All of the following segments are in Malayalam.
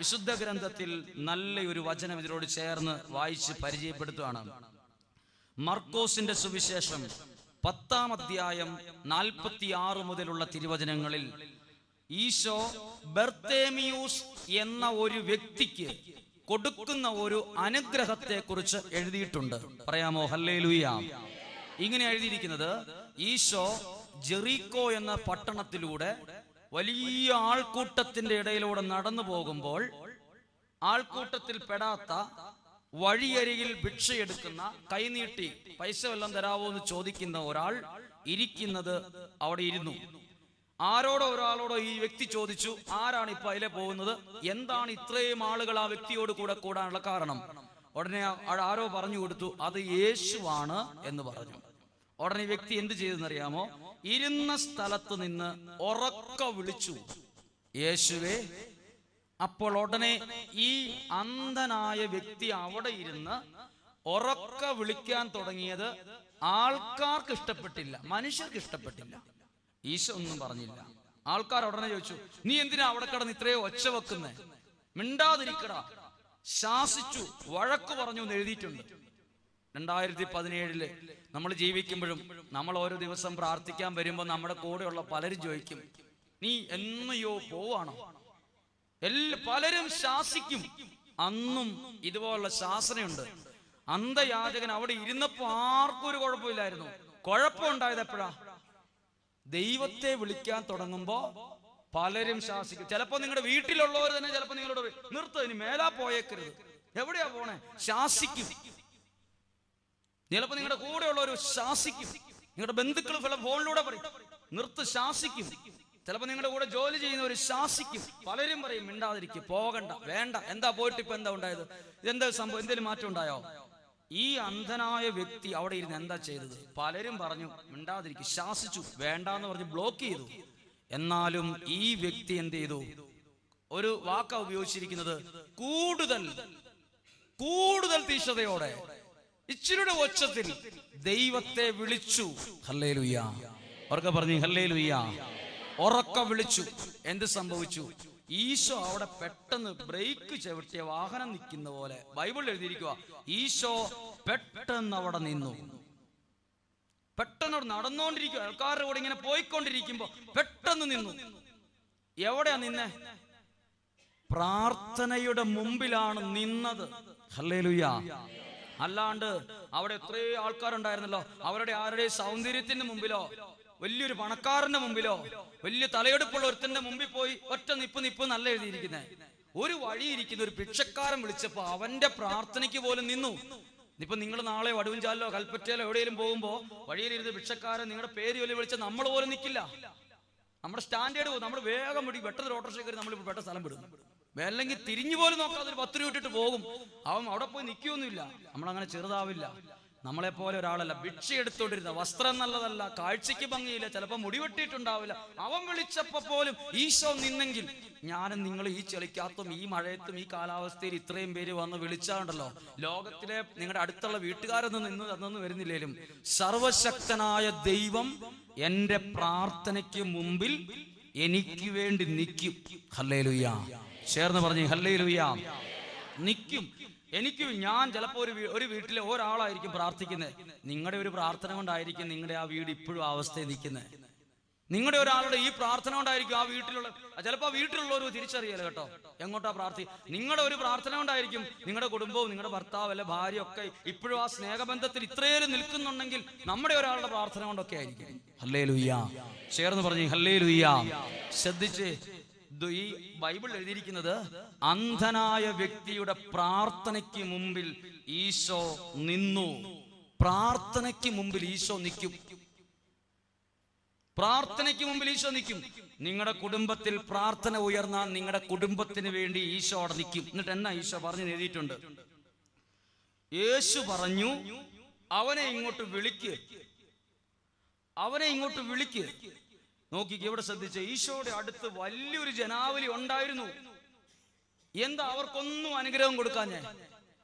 വിശുദ്ധ ഗ്രന്ഥത്തിൽ നല്ലൊരു വചനം ഇതിനോട് ചേർന്ന് വായിച്ച് പരിചയപ്പെടുത്തുകയാണ് മർക്കോസിന്റെ സുവിശേഷം പത്താം അധ്യായം നാൽപ്പത്തി ആറ് മുതലുള്ള തിരുവചനങ്ങളിൽ ഈശോ ബർത്തേമിയൂസ് എന്ന ഒരു വ്യക്തിക്ക് കൊടുക്കുന്ന ഒരു അനുഗ്രഹത്തെ കുറിച്ച് എഴുതിയിട്ടുണ്ട്. പറയാമോ? ഹല്ലേലൂയ. ഇങ്ങനെ എഴുതിയിരിക്കുന്നത് ഈശോ ജെറീക്കോ എന്ന പട്ടണത്തിലൂടെ വലിയ ആൾക്കൂട്ടത്തിന്റെ ഇടയിലൂടെ നടന്നു പോകുമ്പോൾ ആൾക്കൂട്ടത്തിൽ പെടാത്ത വഴിയരികിൽ ഭിക്ഷയെടുക്കുന്ന കൈനീട്ടി പൈസ വല്ലതും തരാവോ എന്ന് ചോദിക്കുന്ന ഒരാൾ ഇരിക്കുന്നത് അവിടെ ഇരുന്നു. ആരോടോ ഒരാളോടോ ഈ വ്യക്തി ചോദിച്ചു ആരാണ് ഇപ്പൊ അതിലെ പോകുന്നത്? എന്താണ് ഇത്രയും ആളുകൾ ആ വ്യക്തിയോട് കൂടെ കൂടാനുള്ള കാരണം? ഉടനെ ആരോ പറഞ്ഞു കൊടുത്തു അത് യേശുവാണ് എന്ന് പറഞ്ഞു. ഉടനെ വ്യക്തി എന്ത് ചെയ്തെന്നറിയാമോ? ഇരുന്ന സ്ഥലത്ത് നിന്ന് ഉറക്ക വിളിച്ചു. യേശുവേ അപ്പോൾ ഉടനെ ഈ അന്ധനായ വ്യക്തി അവിടെ ഇരുന്ന് ഉറക്ക വിളിക്കാൻ തുടങ്ങിയത് ആൾക്കാർക്ക് ഇഷ്ടപ്പെട്ടില്ല മനുഷ്യർക്ക് ഇഷ്ടപ്പെട്ടില്ല. ഈശോ ഒന്നും പറഞ്ഞില്ല. ആൾക്കാർ ഉടനെ ചോദിച്ചു നീ എന്തിനാ അവിടെ കിടന്ന് ഇത്രയോ ഒച്ച വെക്കുന്നേ? മിണ്ടാതിരിക്കടാ. ശാസിച്ചു വഴക്ക് പറഞ്ഞു എന്ന് എഴുതിയിട്ടുണ്ട്. രണ്ടായിരത്തി പതിനേഴിൽ നമ്മൾ ജീവിക്കുമ്പോഴും നമ്മൾ ഓരോ ദിവസം പ്രാർത്ഥിക്കാൻ വരുമ്പോൾ നമ്മുടെ കൂടെയുള്ള പലരും ചോദിക്കും നീ എന്നയോ പോവാണോ? എല്ലാ പലരും ശാസിക്കും. അന്നും ഇതുപോലുള്ള ശാസനയുണ്ട്. അന്ധയാചകൻ അവിടെ ഇരുന്നപ്പോ ആർക്കും ഒരു കുഴപ്പമില്ലായിരുന്നു. കുഴപ്പമുണ്ടായത് എപ്പോഴാ? ദൈവത്തെ വിളിക്കാൻ തുടങ്ങുമ്പോ പലരും ശാസിക്കും. ചിലപ്പോ നിങ്ങളുടെ വീട്ടിലുള്ളവർ തന്നെ ചിലപ്പോ നിങ്ങളോട് നിർത്തു മേലാ പോയേക്കരുത്. എവിടെയാ പോണേ? ശാസിക്കും. ചിലപ്പോ നിങ്ങളുടെ കൂടെ ഉള്ളവർ ശാസിക്കും. നിങ്ങളുടെ ബന്ധുക്കൾ ചില ഫോണിലൂടെ പറയും. നിർത്ത് ശാസിക്കും. ചിലപ്പോ നിങ്ങളുടെ കൂടെ ജോലി ഒരു ശാസിക്കും. പലരും പറയും മിണ്ടാതിരിക്കും പോകണ്ട വേണ്ട. എന്താ പോയിട്ട് ഇപ്പൊ എന്താ ഉണ്ടായത്? ഇതെന്താ സംഭവം? എന്തെങ്കിലും മാറ്റം ഉണ്ടായോ? ഈ അന്ധനായ വ്യക്തി അവിടെ ഇരുന്ന് എന്താ ചെയ്തത്? പലരും പറഞ്ഞു മിണ്ടാതിരിക്കും ശാസിച്ചു വേണ്ട എന്ന് പറഞ്ഞ് ബ്ലോക്ക് ചെയ്തു. എന്നാലും ഈ വ്യക്തി എന്ത് ചെയ്തു? ഒരു വാക്ക ഉപയോഗിച്ചിരിക്കുന്നത് കൂടുതൽ കൂടുതൽ തീക്ഷതയോടെ ഇച്ചിരിയുടെ ഒച്ചത്തിൽ ദൈവത്തെ വിളിച്ചു. ഹല്ലേ ഉറക്കെ പറഞ്ഞു ഹല്ലേ ലുയ്യ വിളിച്ചു. എന്ത് സംഭവിച്ചു? ഈശോ അവിടെ പെട്ടെന്ന് ബ്രേക്ക് ചവിട്ടിയ വാഹനം നിൽക്കുന്ന പോലെ ബൈബിൾ എഴുതിയിരിക്കുക ഈശോ പെട്ടെന്ന് അവിടെ നിന്നു. പെട്ടെന്ന് അവിടെ നടന്നുകൊണ്ടിരിക്കുക ആൾക്കാരുടെ കൂടെ ഇങ്ങനെ പോയിക്കൊണ്ടിരിക്കുമ്പോ പെട്ടെന്ന് നിന്നു. എവിടെയാ നിന്നെ? പ്രാർത്ഥനയുടെ മുമ്പിലാണ് നിന്നത്. ഹല്ലേലൂയ. അല്ലാണ്ട് അവിടെ എത്രയോ ആൾക്കാരുണ്ടായിരുന്നല്ലോ. അവരുടെ ആരുടെ സൗന്ദര്യത്തിന്റെ മുമ്പിലോ വലിയൊരു പണക്കാരന്റെ മുമ്പിലോ വലിയ തലയെടുപ്പുള്ള ഒരുത്തന്റെ മുമ്പിൽ പോയി ഒറ്റ നിപ്പ് നിപ്പ് നല്ല എഴുതിയിരിക്കുന്നേ. ഒരു വഴി ഇരിക്കുന്ന ഒരു ഭിക്ഷക്കാരൻ വിളിച്ചപ്പോ അവന്റെ പ്രാർത്ഥനയ്ക്ക് പോലും നിന്നു. ഇപ്പൊ നിങ്ങൾ നാളെ വടുവിഞ്ചാലോ കൽപ്പറ്റയിലോ എവിടെയെങ്കിലും പോകുമ്പോ വഴിയിലിരുന്ന് ഭിക്ഷക്കാരൻ നിങ്ങളുടെ പേര് ചൊല്ലി വിളിച്ച നമ്മൾ പോലും നിൽക്കില്ല. നമ്മുടെ സ്റ്റാൻഡേർഡ് പോകും നമ്മൾ വേഗം പിടിക്കും പെട്ടെന്ന് ഓട്ടോറിക്ഷ കയറി നമ്മൾ ഇപ്പൊ പെട്ടെന്ന് സ്ഥലം വിടും അല്ലെങ്കിൽ തിരിഞ്ഞു പോലും നോക്കാതെ ഒരു പത്ത് രൂപ ഇട്ടിട്ട് പോകും. അവൻ അവിടെ പോയി നിൽക്കുകയൊന്നുമില്ല നമ്മളങ്ങനെ ചെറുതാവില്ല. നമ്മളെ പോലെ ഒരാളല്ല. ഭിക്ഷ എടുത്തോണ്ടിരുന്ന വസ്ത്രം നല്ലതല്ല. കാഴ്ചയ്ക്ക് ഭംഗിയില്ല. ചിലപ്പോൾ മുടി വെട്ടിയിട്ടുണ്ടാവില്ല. അവൻ വിളിച്ചപ്പോ പോലും ഈശോ നിന്നെങ്കിൽ ഞാനും നിങ്ങൾ ഈ ചെളിക്കകത്തും ഈ മഴയത്തും ഈ കാലാവസ്ഥയിൽ ഇത്രയും പേര് വന്ന് വിളിച്ചാണ്ടല്ലോ. ലോകത്തിലെ നിങ്ങളുടെ അടുത്തുള്ള വീട്ടുകാരൊന്നും നിന്ന് തന്നൊന്നും വരുന്നില്ലേലും സർവശക്തനായ ദൈവം എന്റെ പ്രാർത്ഥനയ്ക്ക് മുമ്പിൽ എനിക്ക് വേണ്ടി നിൽക്കും. ഹല്ലേലൂയ. ചേർന്ന് പറഞ്ഞു ഹല്ലേലൂയ. നിൽക്കും എനിക്ക് ഞാൻ ചിലപ്പോൾ ഒരു ഒരു വീട്ടിലെ ഒരാളായിരിക്കും പ്രാർത്ഥിക്കുന്നത് നിങ്ങളുടെ ഒരു പ്രാർത്ഥന കൊണ്ടായിരിക്കും നിങ്ങളുടെ ആ വീട് ഇപ്പോഴും ആ അവസ്ഥയിൽ നിൽക്കുന്നത് നിങ്ങളുടെ ഒരാളുടെ ഈ പ്രാർത്ഥന കൊണ്ടായിരിക്കും ആ വീട്ടിലുള്ള ചിലപ്പോൾ വീട്ടിലുള്ളവർ തിരിച്ചറിയല കേട്ടോ. എങ്ങോട്ടാ പ്രാർത്ഥി? നിങ്ങളുടെ ഒരു പ്രാർത്ഥന കൊണ്ടായിരിക്കും നിങ്ങളുടെ കുടുംബവും നിങ്ങളുടെ ഭർത്താവ് അല്ലെ ഭാര്യ ഒക്കെ ഇപ്പോഴും ആ സ്നേഹബന്ധത്തിൽ ഇത്രയേലും നിൽക്കുന്നുണ്ടെങ്കിൽ നമ്മുടെ ഒരാളുടെ പ്രാർത്ഥന കൊണ്ടൊക്കെ ആയിരിക്കും. ഹല്ലേ ലുയ്യ ചേർന്ന് പറഞ്ഞു ഹല്ലേ ലുയ്യ ശ്രദ്ധിച്ച് ഈ ബൈബിൾ എഴുതിയിരിക്കുന്നത് അന്ധനായ വ്യക്തിയുടെ പ്രാർത്ഥനയ്ക്ക് മുമ്പിൽ ഈശോ നിന്നു. പ്രാർത്ഥനയ്ക്ക് മുമ്പിൽ ഈശോ നിൽക്കും. പ്രാർത്ഥനയ്ക്ക് മുമ്പിൽ ഈശോ നിൽക്കും. നിങ്ങളുടെ കുടുംബത്തിൽ പ്രാർത്ഥന ഉയർന്നാൽ നിങ്ങളുടെ കുടുംബത്തിന് വേണ്ടി ഈശോ അവിടെ നിൽക്കും. എന്നിട്ട് എന്നാ ഈശോ പറഞ്ഞു എഴുതിയിട്ടുണ്ട്? യേശു പറഞ്ഞു അവനെ ഇങ്ങോട്ട് വിളിക്ക്. അവനെ ഇങ്ങോട്ട് വിളിക്ക്. നോക്കിക്ക് ഇവിടെ ശ്രദ്ധിച്ച? ഈശോയുടെ അടുത്ത് വലിയൊരു ജനാവലി ഉണ്ടായിരുന്നു. എന്താ അവർക്കൊന്നും അനുഗ്രഹം കൊടുക്കാൻ ഞാൻ?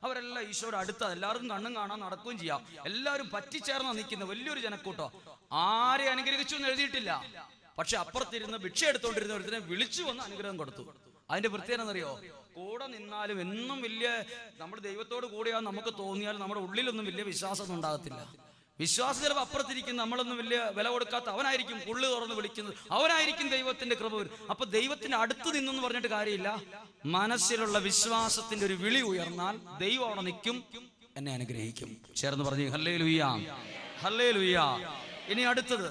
അവരെല്ലാം ഈശോയുടെ അടുത്ത് എല്ലാവർക്കും കണ്ണും കാണാൻ നടക്കുകയും ചെയ്യാം. എല്ലാവരും പറ്റിച്ചേർന്ന നിൽക്കുന്ന വലിയൊരു ജനക്കൂട്ടോ. ആരെ അനുഗ്രഹിച്ചു എന്ന് എഴുതിയിട്ടില്ല. പക്ഷെ അപ്പുറത്തിരുന്ന് ഭിക്ഷ എടുത്തോണ്ടിരുന്ന ഒരുത്തിനെ വിളിച്ചു വന്ന് അനുഗ്രഹം കൊടുത്തു. അതിന്റെ പ്രത്യേകത എന്നറിയോ കൂടെ നിന്നാലും എന്നും വലിയ നമ്മൾ ദൈവത്തോട് കൂടെയാ നമുക്ക് തോന്നിയാൽ നമ്മുടെ ഉള്ളിലൊന്നും വലിയ വിശ്വാസം ഉണ്ടാകത്തില്ല. വിശ്വാസം ചിലപ്പോൾ അപ്പുറത്തിരിക്കുന്ന നമ്മളൊന്നും വലിയ വില കൊടുക്കാത്ത അവനായിരിക്കും ഉള്ളു തുറന്ന് വിളിക്കുന്നത്. അവനായിരിക്കും ദൈവത്തിന്റെ കൃപ വരും. അപ്പൊ ദൈവത്തിന്റെ അടുത്ത് നിന്നെന്ന് പറഞ്ഞിട്ട് കാര്യമില്ല. മനസ്സിലുള്ള വിശ്വാസത്തിന്റെ ഒരു വിളി ഉയർന്നാൽ ദൈവം അവിടെ നിൽക്കും എന്നെ അനുഗ്രഹിക്കും. ചേർന്ന് പറഞ്ഞു ഹല്ലേ ലുയ്യ ഹല്ലേ ലുയ്യ ഇനി അടുത്തത്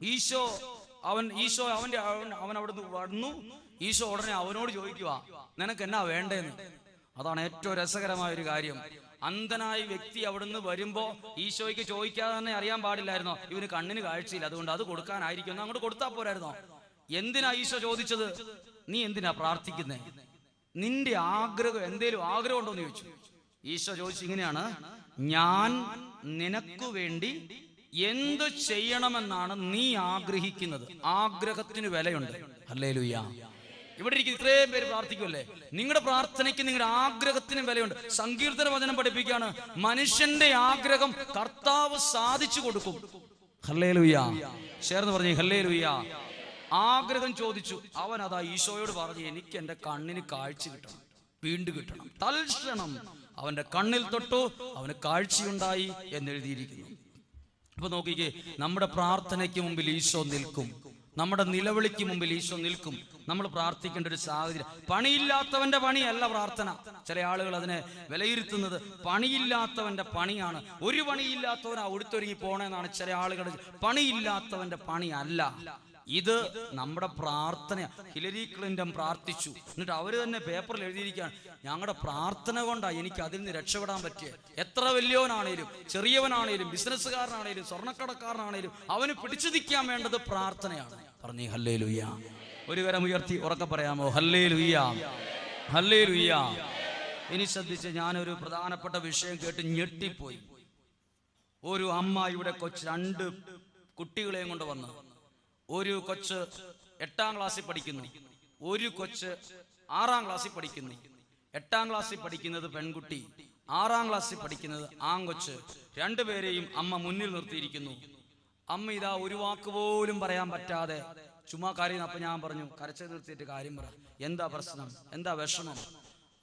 ഈശോ അവൻ ഈശോ അവന്റെ അവൻ അവൻ അവിടുന്ന് വന്നു. ഈശോ ഉടനെ അവനോട് ചോദിക്കുക നിനക്ക് എന്നാ വേണ്ടേന്ന്? അതാണ് ഏറ്റവും രസകരമായ ഒരു കാര്യം. അന്ധനായ വ്യക്തി അവിടുന്ന് വരുമ്പോ ഈശോയ്ക്ക് ചോദിക്കാതെ തന്നെ അറിയാൻ പാടില്ലായിരുന്നോ. ഇവന് കണ്ണിന് കാഴ്ചയില്ല. അതുകൊണ്ട് അത് കൊടുക്കാനായിരിക്കും. അങ്ങോട്ട് കൊടുത്താൽ പോരായിരുന്നോ. എന്തിനാ ഈശോ ചോദിച്ചത്? നീ എന്തിനാ പ്രാർത്ഥിക്കുന്നേ? നിന്റെ ആഗ്രഹം എന്തേലും ആഗ്രഹം ഉണ്ടോ എന്ന് ചോദിച്ചു. ഈശോ ചോദിച്ചു ഇങ്ങനെയാണ്. ഞാൻ നിനക്ക് വേണ്ടി എന്ത് ചെയ്യണമെന്നാണ് നീ ആഗ്രഹിക്കുന്നത്? ആഗ്രഹത്തിന് വിലയുണ്ട്. അല്ലേ ഇവിടെ ഇരിക്കുന്ന ഇത്രയും പേര് പ്രാർത്ഥിക്കുമല്ലേ? നിങ്ങളുടെ പ്രാർത്ഥനയ്ക്ക് നിങ്ങളുടെ ആഗ്രഹത്തിനും വിലയുണ്ട്. സങ്കീർത്തന വചനം പഠിപ്പിക്കുകയാണ്. മനുഷ്യന്റെ ആഗ്രഹം കർത്താവ് സാധിച്ചു കൊടുക്കും. ഹല്ലേ ലുയ്യ ചേർന്ന് പറഞ്ഞു ഹല്ലേ ലുയ്യ ആഗ്രഹം ചോദിച്ചു. അവൻ അതാ ഈശോയോട് പറഞ്ഞു എനിക്ക് എന്റെ കണ്ണിന് കാഴ്ച കിട്ടണം. വീണ്ടും കിട്ടണം. തൽക്ഷണം അവന്റെ കണ്ണിൽ തൊട്ടു അവന് കാഴ്ചയുണ്ടായി എന്നെഴുതിയിരിക്കുന്നു. അപ്പൊ നോക്കിക്കേ നമ്മുടെ പ്രാർത്ഥനയ്ക്ക് മുമ്പിൽ ഈശോ നിൽക്കും. നമ്മുടെ നിലവിളിക്ക് മുമ്പിൽ ഈശോ നിൽക്കും. നമ്മൾ പ്രാർത്ഥിക്കേണ്ട ഒരു സാഹചര്യം. പണിയില്ലാത്തവന്റെ പണിയല്ല പ്രാർത്ഥന. ചില ആളുകൾ അതിനെ വിലയിരുത്തുന്നത് പണിയില്ലാത്തവന്റെ പണിയാണ്. ഒരു പണിയില്ലാത്തവൻ ഉടുത്തൊരുങ്ങി പോണെന്നാണ് ചില ആളുകൾ പണിയില്ലാത്തവന്റെ പണിയല്ല. ഇത് നമ്മുടെ പ്രാർത്ഥന. ഹിലരി ക്ലിന്റൺ പ്രാർത്ഥിച്ചു. എന്നിട്ട് അവർ തന്നെ പേപ്പറിൽ എഴുതിയിരിക്കുകയാണ്. ഞങ്ങളുടെ പ്രാർത്ഥന കൊണ്ടാ എനിക്ക് അതിൽ നിന്ന് രക്ഷപ്പെടാൻ പറ്റിയത് എത്ര വലിയവനാണേലും ചെറിയവനാണേലും ബിസിനസ്സുകാരനാണേലും സ്വർണക്കടക്കാരനാണേലും അവന് പിടിച്ചു നിൽക്കാൻ വേണ്ടത് പ്രാർത്ഥനയാണ്. പറഞ്ഞു ഹല്ലേ ലുയ്യ ഒരു കരം ഉയർത്തി ഉറക്കെ പറയാമോ? ഹല്ലേ ലുയ്യ ഹല്ലേ ലുയ്യ ഇനി ശ്രദ്ധിച്ച് ഞാനൊരു പ്രധാനപ്പെട്ട വിഷയം കേട്ട് ഞെട്ടിപ്പോയി. ഒരു അമ്മ ഇവിടെ കൊച്ച് രണ്ട് കുട്ടികളെയും കൊണ്ട് വന്ന് ഒരു കൊച്ച് എട്ടാം ക്ലാസ്സിൽ പഠിക്കുന്നു. ഒരു കൊച്ച് ആറാം ക്ലാസ്സിൽ പഠിക്കുന്നു. എട്ടാം ക്ലാസ്സിൽ പഠിക്കുന്നത് പെൺകുട്ടി. ആറാം ക്ലാസ്സിൽ പഠിക്കുന്നത് ആങ്കൊച്ച് രണ്ടുപേരെയും അമ്മ മുന്നിൽ നിർത്തിയിരിക്കുന്നു. അമ്മ ഇതാ ഒരു വാക്ക് പോലും പറയാൻ പറ്റാതെ ചുമ്മാ കാര്യം അപ്പൊ ഞാൻ പറഞ്ഞു കരച്ചു നിർത്തിയിട്ട് കാര്യം പറ. എന്താ പ്രശ്നം? എന്താ വിഷമം?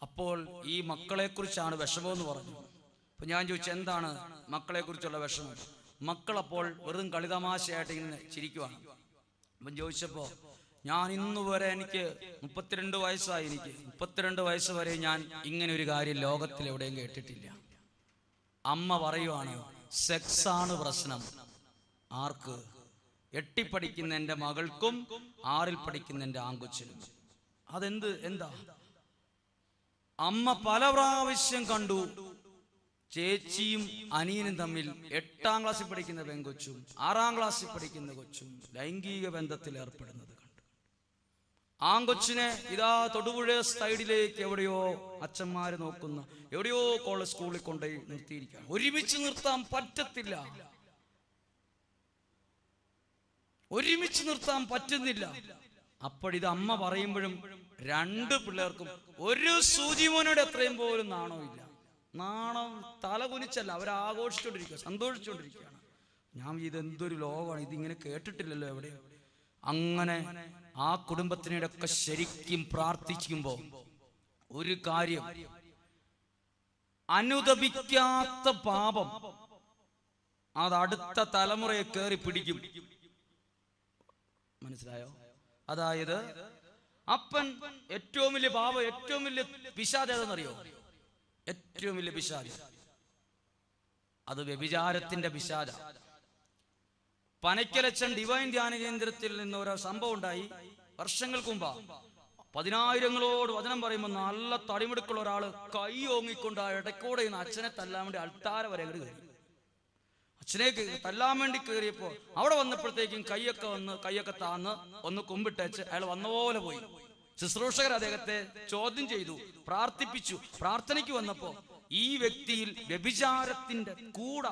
അപ്പോൾ ഈ മക്കളെ കുറിച്ചാണ് വിഷമം എന്ന് പറഞ്ഞു. അപ്പൊ ഞാൻ ചോദിച്ചു എന്താണ് മക്കളെ കുറിച്ചുള്ള വിഷമം? മക്കളപ്പോൾ വെറും കളിതമാശയായിട്ട് ഇങ്ങനെ ചിരിക്കുവാണ്. അപ്പം ചോദിച്ചപ്പോ ഞാൻ ഇന്ന് വരെ എനിക്ക് മുപ്പത്തിരണ്ട് വയസ്സായി എനിക്ക്. മുപ്പത്തിരണ്ട് വയസ്സ് വരെ ഞാൻ ഇങ്ങനെ ഒരു കാര്യം ലോകത്തിൽ എവിടെയും കേട്ടിട്ടില്ല. അമ്മ പറയുവാണ് സെക്സ് ആണ് പ്രശ്നം. ആർക്ക്? എട്ടി പഠിക്കുന്ന എന്റെ മകൾക്കും ആറിൽ പഠിക്കുന്ന എന്റെ ആങ്കൊച്ചിനും. അതെന്ത്? എന്താ? അമ്മ പല പ്രാവശ്യം കണ്ടു ചേച്ചിയും അനിയനും തമ്മിൽ എട്ടാം ക്ലാസ്സിൽ പഠിക്കുന്ന പെങ്കൊച്ചും ആറാം ക്ലാസ്സിൽ പഠിക്കുന്ന കൊച്ചും ലൈംഗിക ബന്ധത്തിൽ ഏർപ്പെടുന്നത് കണ്ടു. ആങ്കൊച്ചിനെ ഇതാ തൊടുപുഴ സൈഡിലേക്ക് എവിടെയോ അച്ഛന്മാര് നോക്കുന്ന. എവിടെയോ കോളേജ് സ്കൂളിൽ കൊണ്ടുപോയി നിർത്തിയിരിക്കുകയാണ്. ഒരുമിച്ച് നിർത്താൻ പറ്റത്തില്ല. ഒരുമിച്ച് നിർത്താൻ പറ്റുന്നില്ല. അപ്പോഴിത് അമ്മ പറയുമ്പോഴും രണ്ട് പിള്ളേർക്കും ഒരു സൂചിമോനോട് എത്രയും പോലും നാണമില്ല നാണം തല കുനിച്ചല്ല അവർ ആഘോഷിച്ചോണ്ടിരിക്കുക സന്തോഷിച്ചോണ്ടിരിക്കുകയാണ് ഞാൻ ഇതെന്തൊരു ലോകമാണ് ഇതിങ്ങനെ കേട്ടിട്ടില്ലല്ലോ എവിടെ? അങ്ങനെ ആ കുടുംബത്തിനിടൊക്കെ ശരിക്കും പ്രാർത്ഥിക്കുമ്പോ ഒരു കാര്യം അനുദപിക്കാത്ത പാപം അത് അടുത്ത തലമുറയെ കയറി പിടിക്കും. മനസ്സിലായോ? അതായത് അപ്പൻ ഏറ്റവും വലിയ പാപം ഏറ്റവും വലിയ പിശാദ് ഏതെന്നറിയോ? ഏറ്റവും വലിയ പിശാദ് അത് വ്യഭിചാരത്തിന്റെ പിശാദ പനയ്ക്കലച്ചൻ ഡിവൈൻ ധ്യാന കേന്ദ്രത്തിൽ നിന്ന് ഒരു സംഭവം ഉണ്ടായി. വർഷങ്ങൾക്ക് മുമ്പാ. പതിനായിരങ്ങളോട് വചനം പറയുമ്പോൾ നല്ല തടിമെടുക്കുള്ള ഒരാൾ കൈ ഓങ്ങിക്കൊണ്ട് ആ ഇടയ്ക്കൂടെ ഇന്ന് അച്ഛനെ തല്ലാൻ വേണ്ടി അൾത്താര വരെ കയറി. അച്ഛനെ കേ- തല്ലാൻ വേണ്ടി കയറിയപ്പോ അവിടെ വന്നപ്പോഴത്തേക്കും കൈയൊക്കെ വന്ന് കൈയൊക്കെ താന്ന് ഒന്ന് കുമ്പിട്ടേച്ച് അയാൾ വന്ന പോലെ പോയി. ശുശ്രൂഷകർ അദ്ദേഹത്തെ ചോദ്യം ചെയ്തു പ്രാർത്ഥിപ്പിച്ചു. പ്രാർത്ഥനയ്ക്ക് വന്നപ്പോ ഈ വ്യക്തിയിൽ വ്യഭിചാരത്തിന്റെ കൂട.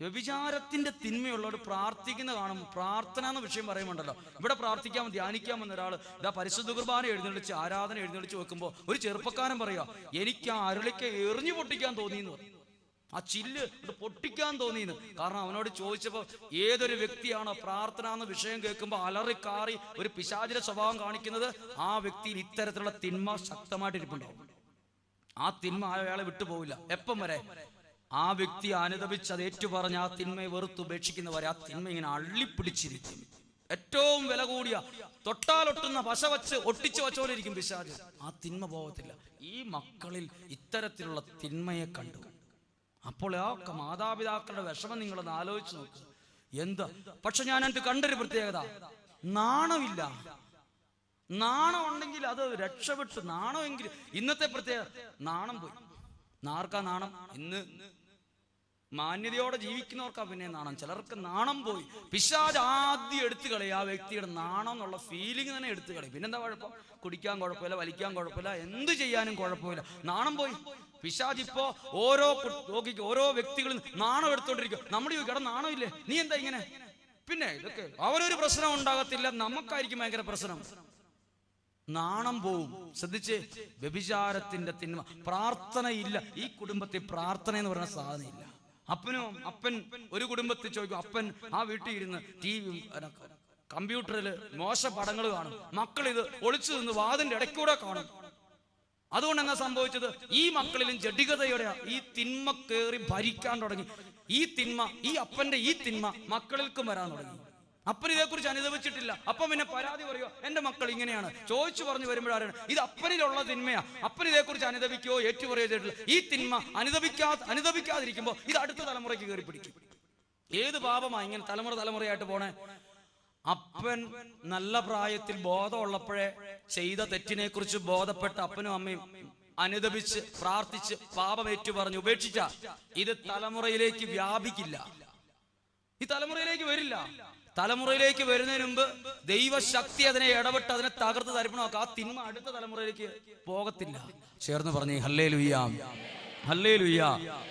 വ്യഭിചാരത്തിന്റെ തിന്മയുള്ളവർ പ്രാർത്ഥിക്കുന്ന കാണും. പ്രാർത്ഥന എന്ന വിഷയം പറയുമുണ്ടല്ലോ ഇവിടെ പ്രാർത്ഥിക്കാൻ ധ്യാനിക്കാൻ വന്ന ഒരാൾ ഇതാ പരിശുദ്ധ കുർബാന എഴുന്നള്ളിച്ച് ആരാധന എഴുന്നള്ളിച്ച് വെക്കുമ്പോൾ ഒരു ചെറുപ്പക്കാരൻ പറയുക എനിക്ക് ആ അരുളിക്ക എറിഞ്ഞു പൊട്ടിക്കാൻ തോന്നി എന്ന് പറയും. ആ ചില്ല് ഇത് പൊട്ടിക്കാൻ തോന്നിയെന്ന്. കാരണം അവനോട് ചോദിച്ചപ്പോൾ ഏതൊരു വ്യക്തിയാണോ പ്രാർത്ഥന എന്ന വിഷയം കേൾക്കുമ്പോൾ അലറിക്കാറി ഒരു പിശാചിന്റെ സ്വഭാവം കാണിക്കുന്നത് ആ വ്യക്തിയിൽ ഇത്തരത്തിലുള്ള തിന്മ ശക്തമായിട്ട് ഇരിപ്പുണ്ടാവും. ആ തിന്മ അയാളെ വിട്ടുപോകില്ല എപ്പം വരെ? ആ വ്യക്തി അനുദപിച്ച് അത് ഏറ്റുപറഞ്ഞ് ആ തിന്മയെ വെറുത്ത് ഉപേക്ഷിക്കുന്നവരെ ആ തിന്മ ഇങ്ങനെ അള്ളിപ്പിടിച്ചിരിക്കും. ഏറ്റവും വില കൂടിയ തൊട്ടാലൊട്ടുന്ന പശ വച്ച് ഒട്ടിച്ചു വച്ചോലിരിക്കും പിശാജ് ആ തിന്മ പോകത്തില്ല. ഈ മക്കളിൽ ഇത്തരത്തിലുള്ള തിന്മയെ കണ്ടു. അപ്പോൾ ആ മാതാപിതാക്കളുടെ വിഷമം നിങ്ങളൊന്ന് ആലോചിച്ച് നോക്ക്. എന്താ? പക്ഷെ ഞാൻ എനിക്ക് കണ്ടൊരു പ്രത്യേകത. നാണമില്ല. നാണം ഉണ്ടെങ്കിൽ അത് രക്ഷപ്പെട്ടു. നാണമെങ്കിൽ ഇന്നത്തെ പ്രത്യേകത നാണം പോയി. നാർക്കാ നാണം? ഇന്ന്. മാന്യതയോടെ ജീവിക്കുന്നവർക്കാ പിന്നെ നാണം. ചിലർക്ക് നാണം പോയി. പിശാജ് ആദ്യം എടുത്തു കളയും. ആ വ്യക്തിയുടെ നാണം എന്നുള്ള ഫീലിംഗ് തന്നെ എടുത്തു കളയും. പിന്നെന്താ കുഴപ്പം? കുടിക്കാൻ കുഴപ്പമില്ല വലിക്കാൻ കുഴപ്പമില്ല എന്ത് ചെയ്യാനും കുഴപ്പമില്ല. നാണം പോയി. പിശാജ് ഇപ്പോ ഓരോ രോഗിക്ക് ഓരോ വ്യക്തികളും നാണം എടുത്തോണ്ടിരിക്കും. നമ്മുടെ ചോദിക്കും നാണം ഇല്ലേ? നീ എന്താ ഇങ്ങനെ? പിന്നെ ഇതൊക്കെ അവനൊരു പ്രശ്നം ഉണ്ടാകത്തില്ല. നമുക്കായിരിക്കും ഭയങ്കര പ്രശ്നം. നാണം പോവും. ശ്രദ്ധിച്ച്? വ്യഭിചാരത്തിന്റെ തിന്മ. പ്രാർത്ഥനയില്ല. ഈ കുടുംബത്തിൽ പ്രാർത്ഥന എന്ന് പറയുന്ന സാധനമില്ല അപ്പനും അപ്പൻ ഒരു കുടുംബത്തിൽ ചോദിക്കും അപ്പൻ ആ വീട്ടിൽ ഇരുന്ന് ടി വി കമ്പ്യൂട്ടറിൽ മോശ പടങ്ങൾ കാണും. മക്കൾ ഇത് ഒളിച്ചു നിന്ന് വാതിന്റെ ഇടയ്ക്കൂടെ കാണും. അതുകൊണ്ട് എന്നാ സംഭവിച്ചത്? ഈ മക്കളിലും ജഡികതയുടെ ഈ തിന്മ കയറി ഭരിക്കാൻ തുടങ്ങി. ഈ തിന്മ ഈ അപ്പന്റെ ഈ തിന്മ മക്കളിൽക്കും വരാൻ തുടങ്ങി. അപ്പൻ ഇതേക്കുറിച്ച് അനുഭവിച്ചിട്ടില്ല. അപ്പം പിന്നെ പരാതി പറയോ? എന്റെ മക്കൾ ഇങ്ങനെയാണ്. ചോദിച്ചു പറഞ്ഞു വരുമ്പോഴാണ്. ഇത് അപ്പനിലുള്ള തിന്മയാ. അപ്പൻ ഇതേക്കുറിച്ച് അനുഭവിക്കുകയോ ഏറ്റുപറയോ ചെയ്തിട്ടില്ല. ഈ തിന്മ അനുഭവിക്കാ അനുഭവിക്കാതിരിക്കുമ്പോൾ ഇത് അടുത്ത തലമുറയ്ക്ക് കയറി പിടിക്കും. ഏത് പാപമാ ഇങ്ങനെ തലമുറ തലമുറയായിട്ട് പോണേ? അപ്പൻ നല്ല പ്രായത്തിൽ ബോധമുള്ളപ്പോഴേ ചെയ്ത തെറ്റിനെ കുറിച്ച് ബോധപ്പെട്ട അപ്പനും അമ്മയും അനുദപിച്ച് പ്രാർത്ഥിച്ച് പാപമേറ്റു പറഞ്ഞു ഉപേക്ഷിച്ച ഇത് തലമുറയിലേക്ക് വ്യാപിക്കില്ല. ഈ തലമുറയിലേക്ക് വരില്ല. തലമുറയിലേക്ക് വരുന്നതിന് മുമ്പ് ദൈവശക്തി അതിനെ ഇടപെട്ട് അതിനെ തകർത്ത് തരിപ്പണമൊക്കെ ആ തിന്മ അടുത്ത തലമുറയിലേക്ക് പോകത്തില്ല. ചേർന്ന് പറഞ്ഞു ഹല്ലേ ലുയ്യാം ഹല്ലേ ലുയ്യ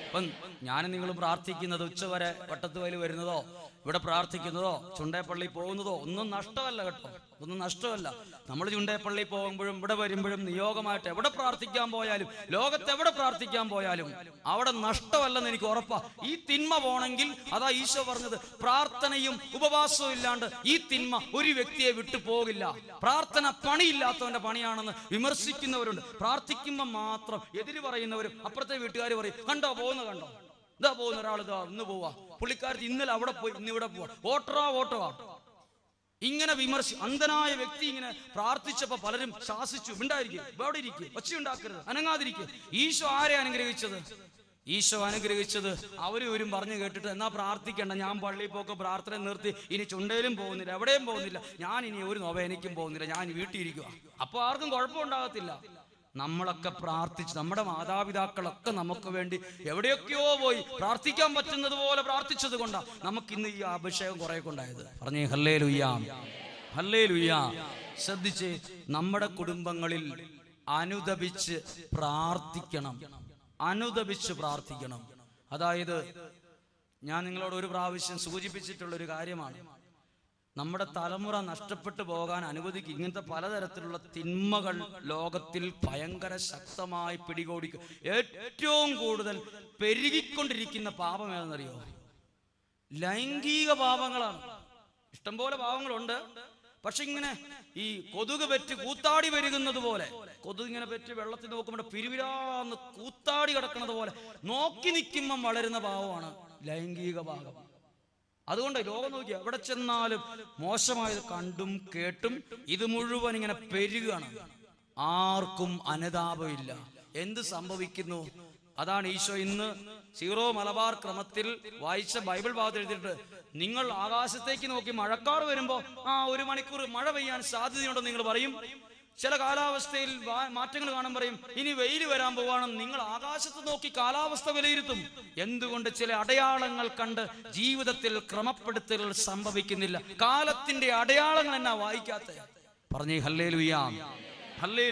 അപ്പം ഞാനും നിങ്ങളും പ്രാർത്ഥിക്കുന്നത് ഉച്ചവരെ വരെ വട്ടത്തുവയിൽ വരുന്നതോ ഇവിടെ പ്രാർത്ഥിക്കുന്നതോ ചുണ്ടേപ്പള്ളി പോകുന്നതോ ഒന്നും നഷ്ടമല്ല കേട്ടോ. ഒന്നും നഷ്ടമല്ല. നമ്മൾ ചുണ്ടേപ്പള്ളി പോകുമ്പോഴും ഇവിടെ വരുമ്പോഴും നിയോഗമായിട്ട് എവിടെ പ്രാർത്ഥിക്കാൻ പോയാലും ലോകത്ത് എവിടെ പ്രാർത്ഥിക്കാൻ പോയാലും അവിടെ നഷ്ടമല്ലെന്ന് എനിക്ക് ഉറപ്പാ. ഈ തിന്മ പോണെങ്കിൽ അതാ ഈശോ പറഞ്ഞത് പ്രാർത്ഥനയും ഉപവാസവും ഇല്ലാണ്ട് ഈ തിന്മ ഒരു വ്യക്തിയെ വിട്ടു പോകില്ല. പ്രാർത്ഥന പണിയില്ലാത്തവന്റെ പണിയാണെന്ന് വിമർശിക്കുന്നവരുണ്ട്. പ്രാർത്ഥിക്കുമ്പോൾ മാത്രം എതിര് പറയുന്നവരും അപ്പുറത്തെ വീട്ടുകാർ പറയും കണ്ടോ പോകുന്നു കണ്ടോ? ഇതാ പോകുന്ന ഒരാൾ ഇതാ ഇന്ന് പോവാ. പുള്ളിക്കാരത്തി ഇന്നലെ അവിടെ പോയി ഇന്ന് ഇവിടെ പോവാ. ഓട്ടറാ ഓട്ടവാ. ഇങ്ങനെ വിമർശി അന്ധനായ വ്യക്തി ഇങ്ങനെ പ്രാർത്ഥിച്ചപ്പോ പലരും ശാസിച്ചു. ഉണ്ടായിരിക്കും ഇവിടെ ഇരിക്കും ഒച്ച ഉണ്ടാക്കരുത് അനങ്ങാതിരിക്കും. ഈശോ ആരെ അനുഗ്രഹിച്ചത്? ഈശോ അനുഗ്രഹിച്ചത് അവരും ഇവരും പറഞ്ഞു കേട്ടിട്ട് എന്നാ പ്രാർത്ഥിക്കണ്ട ഞാൻ പള്ളിയിൽ പോക്ക് പ്രാർത്ഥന നിർത്തി ഇനി ചുണ്ടയിലും പോകുന്നില്ല എവിടെയും പോകുന്നില്ല. ഞാൻ ഇനി ഒരു നൊവ എനിക്കും പോകുന്നില്ല ഞാൻ വീട്ടിൽ ഇരിക്കുക അപ്പൊ ആർക്കും കുഴപ്പമുണ്ടാകത്തില്ല നമ്മളൊക്കെ പ്രാർത്ഥിച്ച് നമ്മുടെ മാതാപിതാക്കളൊക്കെ നമുക്ക് വേണ്ടി എവിടെയൊക്കെയോ പോയി പ്രാർത്ഥിക്കാൻ പറ്റുന്നത് പോലെ പ്രാർത്ഥിച്ചത് കൊണ്ടാണ് നമുക്ക് ഇന്ന് ഈ അഭിഷേകം കുറെ കൊണ്ടായത് പറഞ്ഞേ ഹല്ലേ ലുയ്യാം ഹല്ലേ ലുയ്യാ ശ്രദ്ധിച്ച് നമ്മുടെ കുടുംബങ്ങളിൽ അനുദപിച്ച് പ്രാർത്ഥിക്കണം. അനുദപിച്ച് പ്രാർത്ഥിക്കണം. അതായത് ഞാൻ നിങ്ങളോട് ഒരു പ്രാവശ്യം സൂചിപ്പിച്ചിട്ടുള്ള ഒരു കാര്യമാണ്. നമ്മുടെ തലമുറ നഷ്ടപ്പെട്ടു പോകാൻ അനുവദിക്കും. ഇങ്ങനത്തെ പലതരത്തിലുള്ള തിന്മകൾ ലോകത്തിൽ ഭയങ്കര ശക്തമായി പിടികൂടിക്കും. ഏറ്റവും കൂടുതൽ പെരുകിക്കൊണ്ടിരിക്കുന്ന പാപം ഏതെന്നറിയോ? ലൈംഗിക പാപങ്ങളാണ്. ഇഷ്ടംപോലെ പാപങ്ങളുണ്ട്. പക്ഷെ ഇങ്ങനെ ഈ കൊതുക് പെറ്റ് കൂത്താടി വരുന്നത് പോലെ കൊതുക് ഇങ്ങനെ പെറ്റ് വെള്ളത്തിൽ നോക്കുമ്പോൾ പിരിവിരാന്ന് കൂത്താടി കിടക്കുന്നത് പോലെ നോക്കി നിൽക്കുമ്പം വളരുന്ന പാവമാണ് ലൈംഗിക പാപം. അതുകൊണ്ട് ലോകം നോക്കി എവിടെ ചെന്നാലും മോശമായത് കണ്ടും കേട്ടും ഇത് മുഴുവൻ ഇങ്ങനെ പെരുകയാണ് ആർക്കും അനുതാപമില്ല എന്ത് സംഭവിക്കുന്നു? അതാണ് ഈശോ ഇന്ന് സീറോ മലബാർ ക്രമത്തിൽ വായിച്ച ബൈബിൾ ഭാഗത്ത് എഴുതിയിട്ട് നിങ്ങൾ ആകാശത്തേക്ക് നോക്കി മഴക്കാർ വരുമ്പോ ആ ഒരു മണിക്കൂർ മഴ പെയ്യാൻ സാധ്യതയുണ്ടെന്ന് നിങ്ങൾ പറയും? ചില കാലാവസ്ഥയിൽ മാറ്റങ്ങൾ കാണാൻ പറയും ഇനി വെയിൽ വരാൻ പോവാണെന്ന് നിങ്ങൾ ആകാശത്ത് നോക്കി കാലാവസ്ഥ വിലയിരുത്തും. എന്തുകൊണ്ട് ചില അടയാളങ്ങൾ കണ്ട് ജീവിതത്തിൽ ക്രമപ്പെടുത്തലുകൾ സംഭവിക്കുന്നില്ല? കാലത്തിന്റെ അടയാളങ്ങൾ എന്നാ വായിക്കാത്ത? പറഞ്ഞേ ഹല്ലേ ലുയ്യാം ഹല്ലേ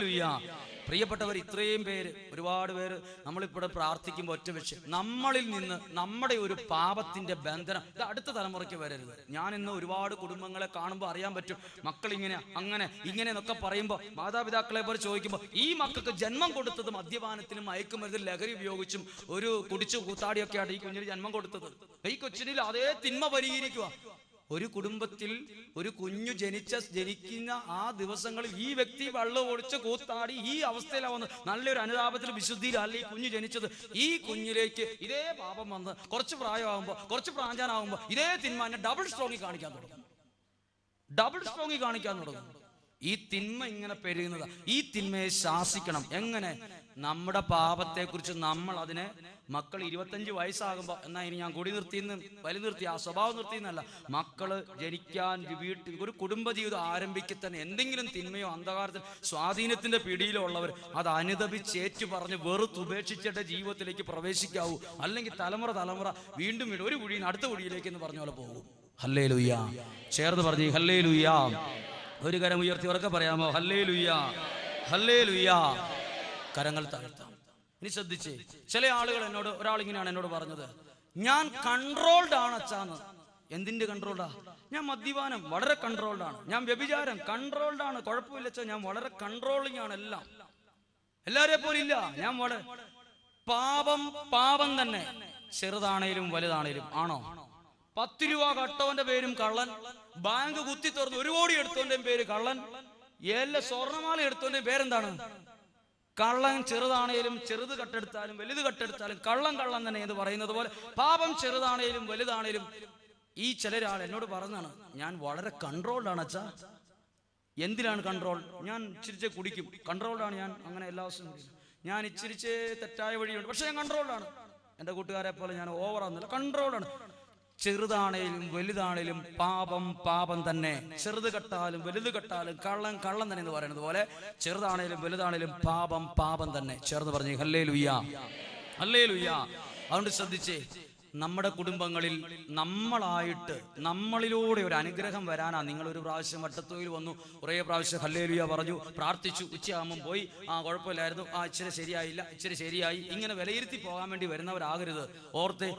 പ്രിയപ്പെട്ടവർ ഇത്രയും പേര് ഒരുപാട് പേര് നമ്മളിപ്പോടെ പ്രാർത്ഥിക്കുമ്പോൾ ഒറ്റ വിഷയം. നമ്മളിൽ നിന്ന് നമ്മുടെ ഒരു പാപത്തിന്റെ ബന്ധനം ഇത് അടുത്ത തലമുറയ്ക്ക് വരരുത്. ഞാൻ ഇന്ന് ഒരുപാട് കുടുംബങ്ങളെ കാണുമ്പോൾ അറിയാൻ പറ്റും മക്കൾ ഇങ്ങനെ അങ്ങനെ ഇങ്ങനെ എന്നൊക്കെ പറയുമ്പോൾ മാതാപിതാക്കളെ പോലെ ചോദിക്കുമ്പോൾ ഈ മക്കൾക്ക് ജന്മം കൊടുത്തത് മദ്യപാനത്തിനും മയക്കുമരുന്നിൽ ലഹരി ഉപയോഗിച്ചും ഒരു കുടിച്ചു കൂത്താടിയൊക്കെയാണ് ഈ കുഞ്ഞിന് ജന്മം കൊടുത്തത്. ഈ കൊച്ചിനിൽ അതേ തിന്മ പരിഹരിക്കുക ഒരു കുടുംബത്തിൽ ഒരു കുഞ്ഞു ജനിച്ച ജനിക്കുന്ന ആ ദിവസങ്ങളിൽ ഈ വ്യക്തി വെള്ളം ഒളിച്ച് കൂത്താടി ഈ അവസ്ഥയിലാവുന്ന നല്ലൊരു അനുതാപത്തിൽ വിശുദ്ധിയിലല്ല ഈ കുഞ്ഞു ജനിച്ചത്. ഈ കുഞ്ഞിലേക്ക് ഇതേ പാപം വന്ന് കുറച്ച് പ്രായമാകുമ്പോൾ കുറച്ച് പ്രാഞ്ചാനാകുമ്പോൾ ഇതേ തിന്മാനെ ഡബിൾ സ്ട്രോങ്ങിൽ കാണിക്കാൻ തുടങ്ങും. ഡബിൾ സ്ട്രോങ്ങിൽ കാണിക്കാൻ തുടങ്ങും. ഈ തിന്മ ഇങ്ങനെ പെരുകുന്നതാ. ഈ തിന്മയെ ശാസിക്കണം. എങ്ങനെ? നമ്മുടെ പാപത്തെക്കുറിച്ച് നമ്മൾ അതിനെ മക്കൾ ഇരുപത്തഞ്ച് വയസ്സാകുമ്പോൾ എന്നാ ഇനി ഞാൻ കുടി നിർത്തിയെന്ന്? വലി നിർത്തി ആ സ്വഭാവം നിർത്തിയെന്നല്ല. മക്കൾ ജനിക്കാൻ വീട്ടിൽ ഒരു കുടുംബജീവിതം ആരംഭിക്കെ തന്നെ എന്തെങ്കിലും തിന്മയോ അന്ധകാരത്തിൽ സ്വാധീനത്തിന്റെ പിടിയിലോ ഉള്ളവർ അത് അനുദപിച്ചേറ്റു പറഞ്ഞ് വെറുത്തുപേക്ഷിച്ചിട്ട് ജീവിതത്തിലേക്ക് പ്രവേശിക്കാവൂ. അല്ലെങ്കിൽ തലമുറ തലമുറ വീണ്ടും വീണ്ടും ഒരു കുഴിയിൽ അടുത്ത കുഴിയിലേക്ക് എന്ന് പറഞ്ഞ പോലെ പോകും. ഹല്ലേ ലുയ്യ ചേർന്ന് പറഞ്ഞു ഹല്ലേ ലുയ്യ ഒരു കരം ഉയർത്തി ഉറക്കെ പറയാമോ? ഹല്ലേ ലുയ്യ ഹല്ലേ ലുയ്യ കരങ്ങൾ താഴ്ത്താം. ഇനി ശ്രദ്ധിച്ചേ. ചില ആളുകൾ എന്നോട് ഒരാൾ ഇങ്ങനെയാണ് എന്നോട് പറഞ്ഞത്. ഞാൻ കൺട്രോൾഡ് ആണ് അച്ഛാന്ന്. എന്തിന്റെ കൺട്രോൾഡാ ഞാൻ മദ്യപാനം വളരെ കൺട്രോൾഡ് ആണ്. ഞാൻ വ്യഭിചാരം കൺട്രോൾഡ് ആണ്. കുഴപ്പമില്ല ഞാൻ വളരെ കൺട്രോളിങ് ആണ് എല്ലാം. എല്ലാരെ പോലും ഇല്ല. ഞാൻ വളരെ പാപം പാപം തന്നെ. ചെറുതാണേലും വലുതാണേലും. ആണോ? പത്ത് രൂപ കട്ടവന്റെ പേരും കള്ളൻ. ബാങ്ക് കുത്തി തുറന്ന് ഒരു കോടി എടുത്തവന്റെ പേര് കള്ളൻ. എല്ലാ സ്വർണമാല എടുത്തവന്റെ പേരെന്താണ്? കള്ളൻ ചെറുതാണേലും ചെറുത് കട്ടെടുത്താലും വലുത് കട്ടെടുത്താലും കള്ളൻ കള്ളൻ തന്നെ എന്ന് പറയുന്നത് പോലെ പാപം ചെറുതാണേലും വലുതാണേലും ഈ ചിലരാൾ എന്നോട് പറഞ്ഞാണ് ഞാൻ വളരെ കൺട്രോൾഡ് ആണ് അച്ഛാ. എന്തിനാണ് കൺട്രോൾ? ഞാൻ ഇച്ചിരിച്ചേ കുടിക്കും. കൺട്രോൾഡാണ് ഞാൻ. അങ്ങനെ എല്ലാ ദിവസവും ഞാൻ ഇച്ചിരിച്ചേ തെറ്റായ വഴിയുണ്ട്. പക്ഷെ ഞാൻ കൺട്രോൾഡാണ്. എന്റെ കൂട്ടുകാരെ പോലെ ഞാൻ ഓവറാന്നില്ല കൺട്രോൾഡാണ്. ചെറുതാണേലും വലുതാണേലും പാപം പാപം തന്നെ. ചെറുത് കെട്ടാലും വലുത് കെട്ടാലും കള്ളം കള്ളം തന്നെ എന്ന് പറയുന്നത് പോലെ ചെറുതാണേലും വലുതാണേലും പാപം പാപം തന്നെ. ചേർന്ന് പറഞ്ഞു ഹല്ലേ ലുയ്യ ഹല്ലേ ലുയ്യ അതുകൊണ്ട് ശ്രദ്ധിച്ചേ നമ്മുടെ കുടുംബങ്ങളിൽ നമ്മളായിട്ട് നമ്മളിലൂടെ ഒരു അനുഗ്രഹം വരാനാ നിങ്ങൾ ഒരു പ്രാവശ്യം വട്ടത്തോയിൽ വന്നു. കുറേ പ്രാവശ്യം ഹല്ലേലുയ പറഞ്ഞു പ്രാർത്ഥിച്ചു ഉച്ചയാകുമ്പം പോയി. ആ കുഴപ്പമില്ലായിരുന്നു. ആ ഇച്ചിരി ശരിയായില്ല ഇച്ചിരി ശരിയായി. ഇങ്ങനെ വിലയിരുത്തി പോകാൻ വേണ്ടി വരുന്നവരാകരുത്. ഓർത്തെ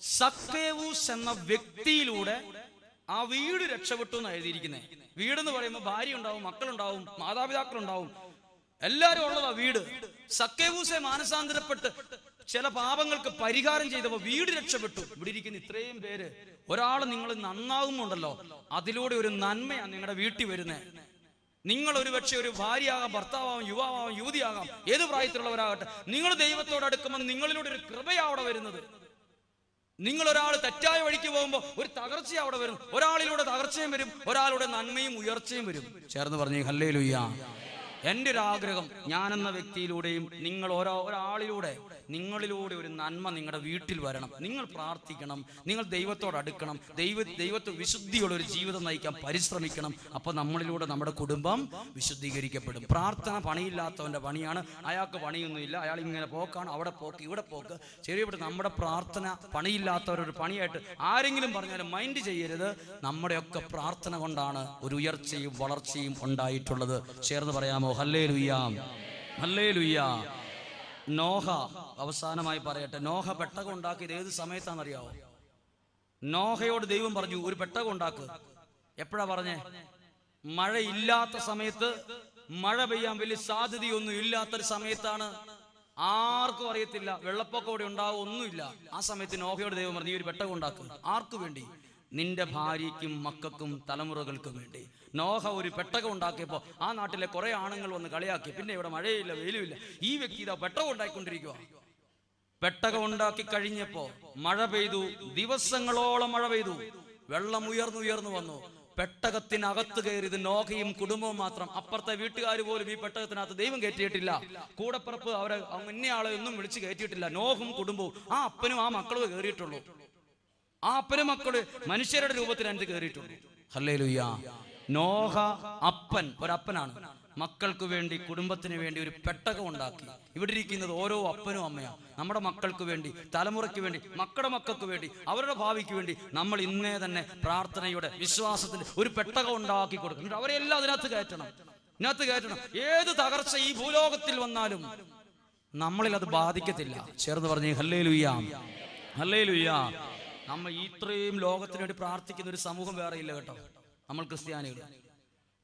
സക്കേവൂസ് എന്ന വ്യക്തിയിലൂടെ ആ വീട് രക്ഷപ്പെട്ടു എന്ന് എഴുതിയിരിക്കുന്നത് എന്ന് പറയുമ്പോൾ ഭാര്യ ഉണ്ടാവും മക്കളുണ്ടാവും മാതാപിതാക്കളുണ്ടാവും. എല്ലാവരും ഉള്ളതാ വീട്. സക്കേവൂസെ മാനസാന്തരപ്പെട്ട് ചില പാപങ്ങൾക്ക് പരിഹാരം ചെയ്തപ്പോ വീട് രക്ഷപ്പെട്ടു. ഇവിടെ ഇരിക്കുന്ന ഇത്രയും പേര് ഒരാൾ നിങ്ങൾ നന്നാകുമുണ്ടല്ലോ അതിലൂടെ ഒരു നന്മയാണ് നിങ്ങളുടെ വീട്ടിൽ വരുന്നത് നിങ്ങൾ ഒരു പക്ഷെ ഒരു ഭാര്യയാകാം ഭർത്താവാകാം യുവാവാകാം യുവതിയാകാം. ഏത് പ്രായത്തിലുള്ളവരാകട്ടെ. നിങ്ങൾ ദൈവത്തോട് അടുക്കുമ്പോൾ നിങ്ങളിലൂടെ ഒരു കൃപയാണ് അവിടെ വരുന്നത്. നിങ്ങൾ ഒരാൾ തെറ്റായ വഴിക്ക് പോകുമ്പോൾ ഒരു തകർച്ച അവിടെ വരും. ഒരാളിലൂടെ തകർച്ചയും വരും ഒരാളുടെ നന്മയും ഉയർച്ചയും വരും. ചേർന്ന് പറഞ്ഞു ഹല്ലേ ലുയ്യ എന്റെ ഒരു ആഗ്രഹം ഞാനെന്ന വ്യക്തിയിലൂടെയും നിങ്ങൾ ഓരോ ഒരാളിലൂടെ നിങ്ങളിലൂടെ ഒരു നന്മ നിങ്ങളുടെ വീട്ടിൽ വരണം. നിങ്ങൾ പ്രാർത്ഥിക്കണം. നിങ്ങൾ ദൈവത്തോട് അടുക്കണം. ദൈവ ദൈവത്തെ വിശുദ്ധിയുള്ള ഒരു ജീവിതം നയിക്കാൻ പരിശ്രമിക്കണം. അപ്പോൾ നമ്മളിലൂടെ നമ്മുടെ കുടുംബം വിശുദ്ധീകരിക്കപ്പെടും. പ്രാർത്ഥന പണിയില്ലാത്തവന്റെ പണിയാണ്. അയാൾക്ക് പണിയൊന്നുമില്ല. അയാൾ ഇങ്ങനെ പോക്കാണ്. അവിടെ പോക്ക് ഇവിടെ പോക്ക്. ചെറിയ നമ്മുടെ പ്രാർത്ഥന പണിയില്ലാത്തവരൊരു പണിയായിട്ട് ആരെങ്കിലും പറഞ്ഞാലും മൈൻഡ് ചെയ്യരുത്. നമ്മുടെയൊക്കെ പ്രാർത്ഥന കൊണ്ടാണ് ഒരു ഉയർച്ചയും വളർച്ചയും ഉണ്ടായിട്ടുള്ളത്. ചേർന്ന് പറയാമോ? ഹല്ലേ ലുയ്യാം ഹല്ലേ ലുയ്യാ നോഹ അവസാനമായി പറയട്ടെ. നോഹ പെട്ടകം ഉണ്ടാക്കിയത് ഏത് സമയത്താണെന്നറിയാവോ? നോഹയോട് ദൈവം പറഞ്ഞു ഒരു പെട്ടകം ഉണ്ടാക്ക്. എപ്പോഴാ പറഞ്ഞേ? മഴയില്ലാത്ത സമയത്ത് മഴ പെയ്യാൻ വലിയ സാധ്യതയൊന്നും ഇല്ലാത്തൊരു സമയത്താണ്. ആർക്കും അറിയത്തില്ല വെള്ളപ്പൊക്കം ഇവിടെ ഉണ്ടാവും ഒന്നുമില്ല. ആ സമയത്ത് നോഹയോട് ദൈവം പറഞ്ഞു ഈ ഒരു പെട്ടകം ഉണ്ടാക്കും. ആർക്കു വേണ്ടി? നിന്റെ ഭാര്യയ്ക്കും മക്കൾക്കും തലമുറകൾക്കും വേണ്ടി. നോഹ ഒരു പെട്ടകം ഉണ്ടാക്കിയപ്പോൾ ആ നാട്ടിലെ കുറെ ആണുങ്ങൾ വന്ന് കളിയാക്കി. പിന്നെ ഇവിടെ മഴയില്ല വെയിലുമില്ല. ഈ വ്യക്തി ഇതാ പെട്ടകം ഉണ്ടാക്കിക്കൊണ്ടിരിക്കുക പെട്ടകം ഉണ്ടാക്കി കഴിഞ്ഞപ്പോ മഴ പെയ്തു ദിവസങ്ങളോളം മഴ പെയ്തു. വെള്ളം ഉയർന്നു ഉയർന്നു വന്നു. പെട്ടകത്തിനകത്ത് കയറിയത് നോഹയും കുടുംബവും മാത്രം. അപ്പുറത്തെ വീട്ടുകാർ പോലും ഈ പെട്ടകത്തിനകത്ത് ദൈവം കയറ്റിയിട്ടില്ല. കൂടപ്പിറപ്പ് അവരെ ഇന്നയാളെ ഒന്നും വിളിച്ച് കയറ്റിയിട്ടില്ല. നോഹും കുടുംബവും ആ അപ്പനും ആ മക്കളും കയറിയിട്ടുള്ളൂ. ആ പെരുമക്കൾ മനുഷ്യരുടെ രൂപത്തിൽ രൂപത്തിനനുസരിച്ച് കയറിയിട്ടുണ്ട്. ഹല്ലേ നോഹ അപ്പൻ ഒരപ്പനാണ്. മക്കൾക്ക് വേണ്ടി കുടുംബത്തിന് വേണ്ടി ഒരു പെട്ടകം ഉണ്ടാക്കി. ഇവിടെ ഇരിക്കുന്നത് ഓരോ അപ്പനും അമ്മയാണ് നമ്മുടെ മക്കൾക്ക് വേണ്ടി തലമുറയ്ക്ക് വേണ്ടി മക്കളുടെ മക്കൾക്ക് വേണ്ടി അവരുടെ ഭാവിക്ക് വേണ്ടി നമ്മൾ ഇന്നേ തന്നെ പ്രാർത്ഥനയുടെ വിശ്വാസത്തിന് ഒരു പെട്ടകം ഉണ്ടാക്കി കൊടുക്കും അവരെല്ലാം അതിനകത്ത് കയറ്റണം. ഇതിനകത്ത് കയറ്റണം. ഏത് തകർച്ച ഈ ഭൂലോകത്തിൽ വന്നാലും നമ്മളിൽ അത് ബാധിക്കത്തില്ല. ചേർന്ന് പറഞ്ഞു ഹല്ലേ ലുയ്യ ഹല്ലേ ലുയ്യ നമ്മൾ ഇത്രയും ലോകത്തിന് വേണ്ടി പ്രാർത്ഥിക്കുന്ന ഒരു സമൂഹം വേറെ ഇല്ല കേട്ടോ. നമ്മൾ ക്രിസ്ത്യാനികൾ.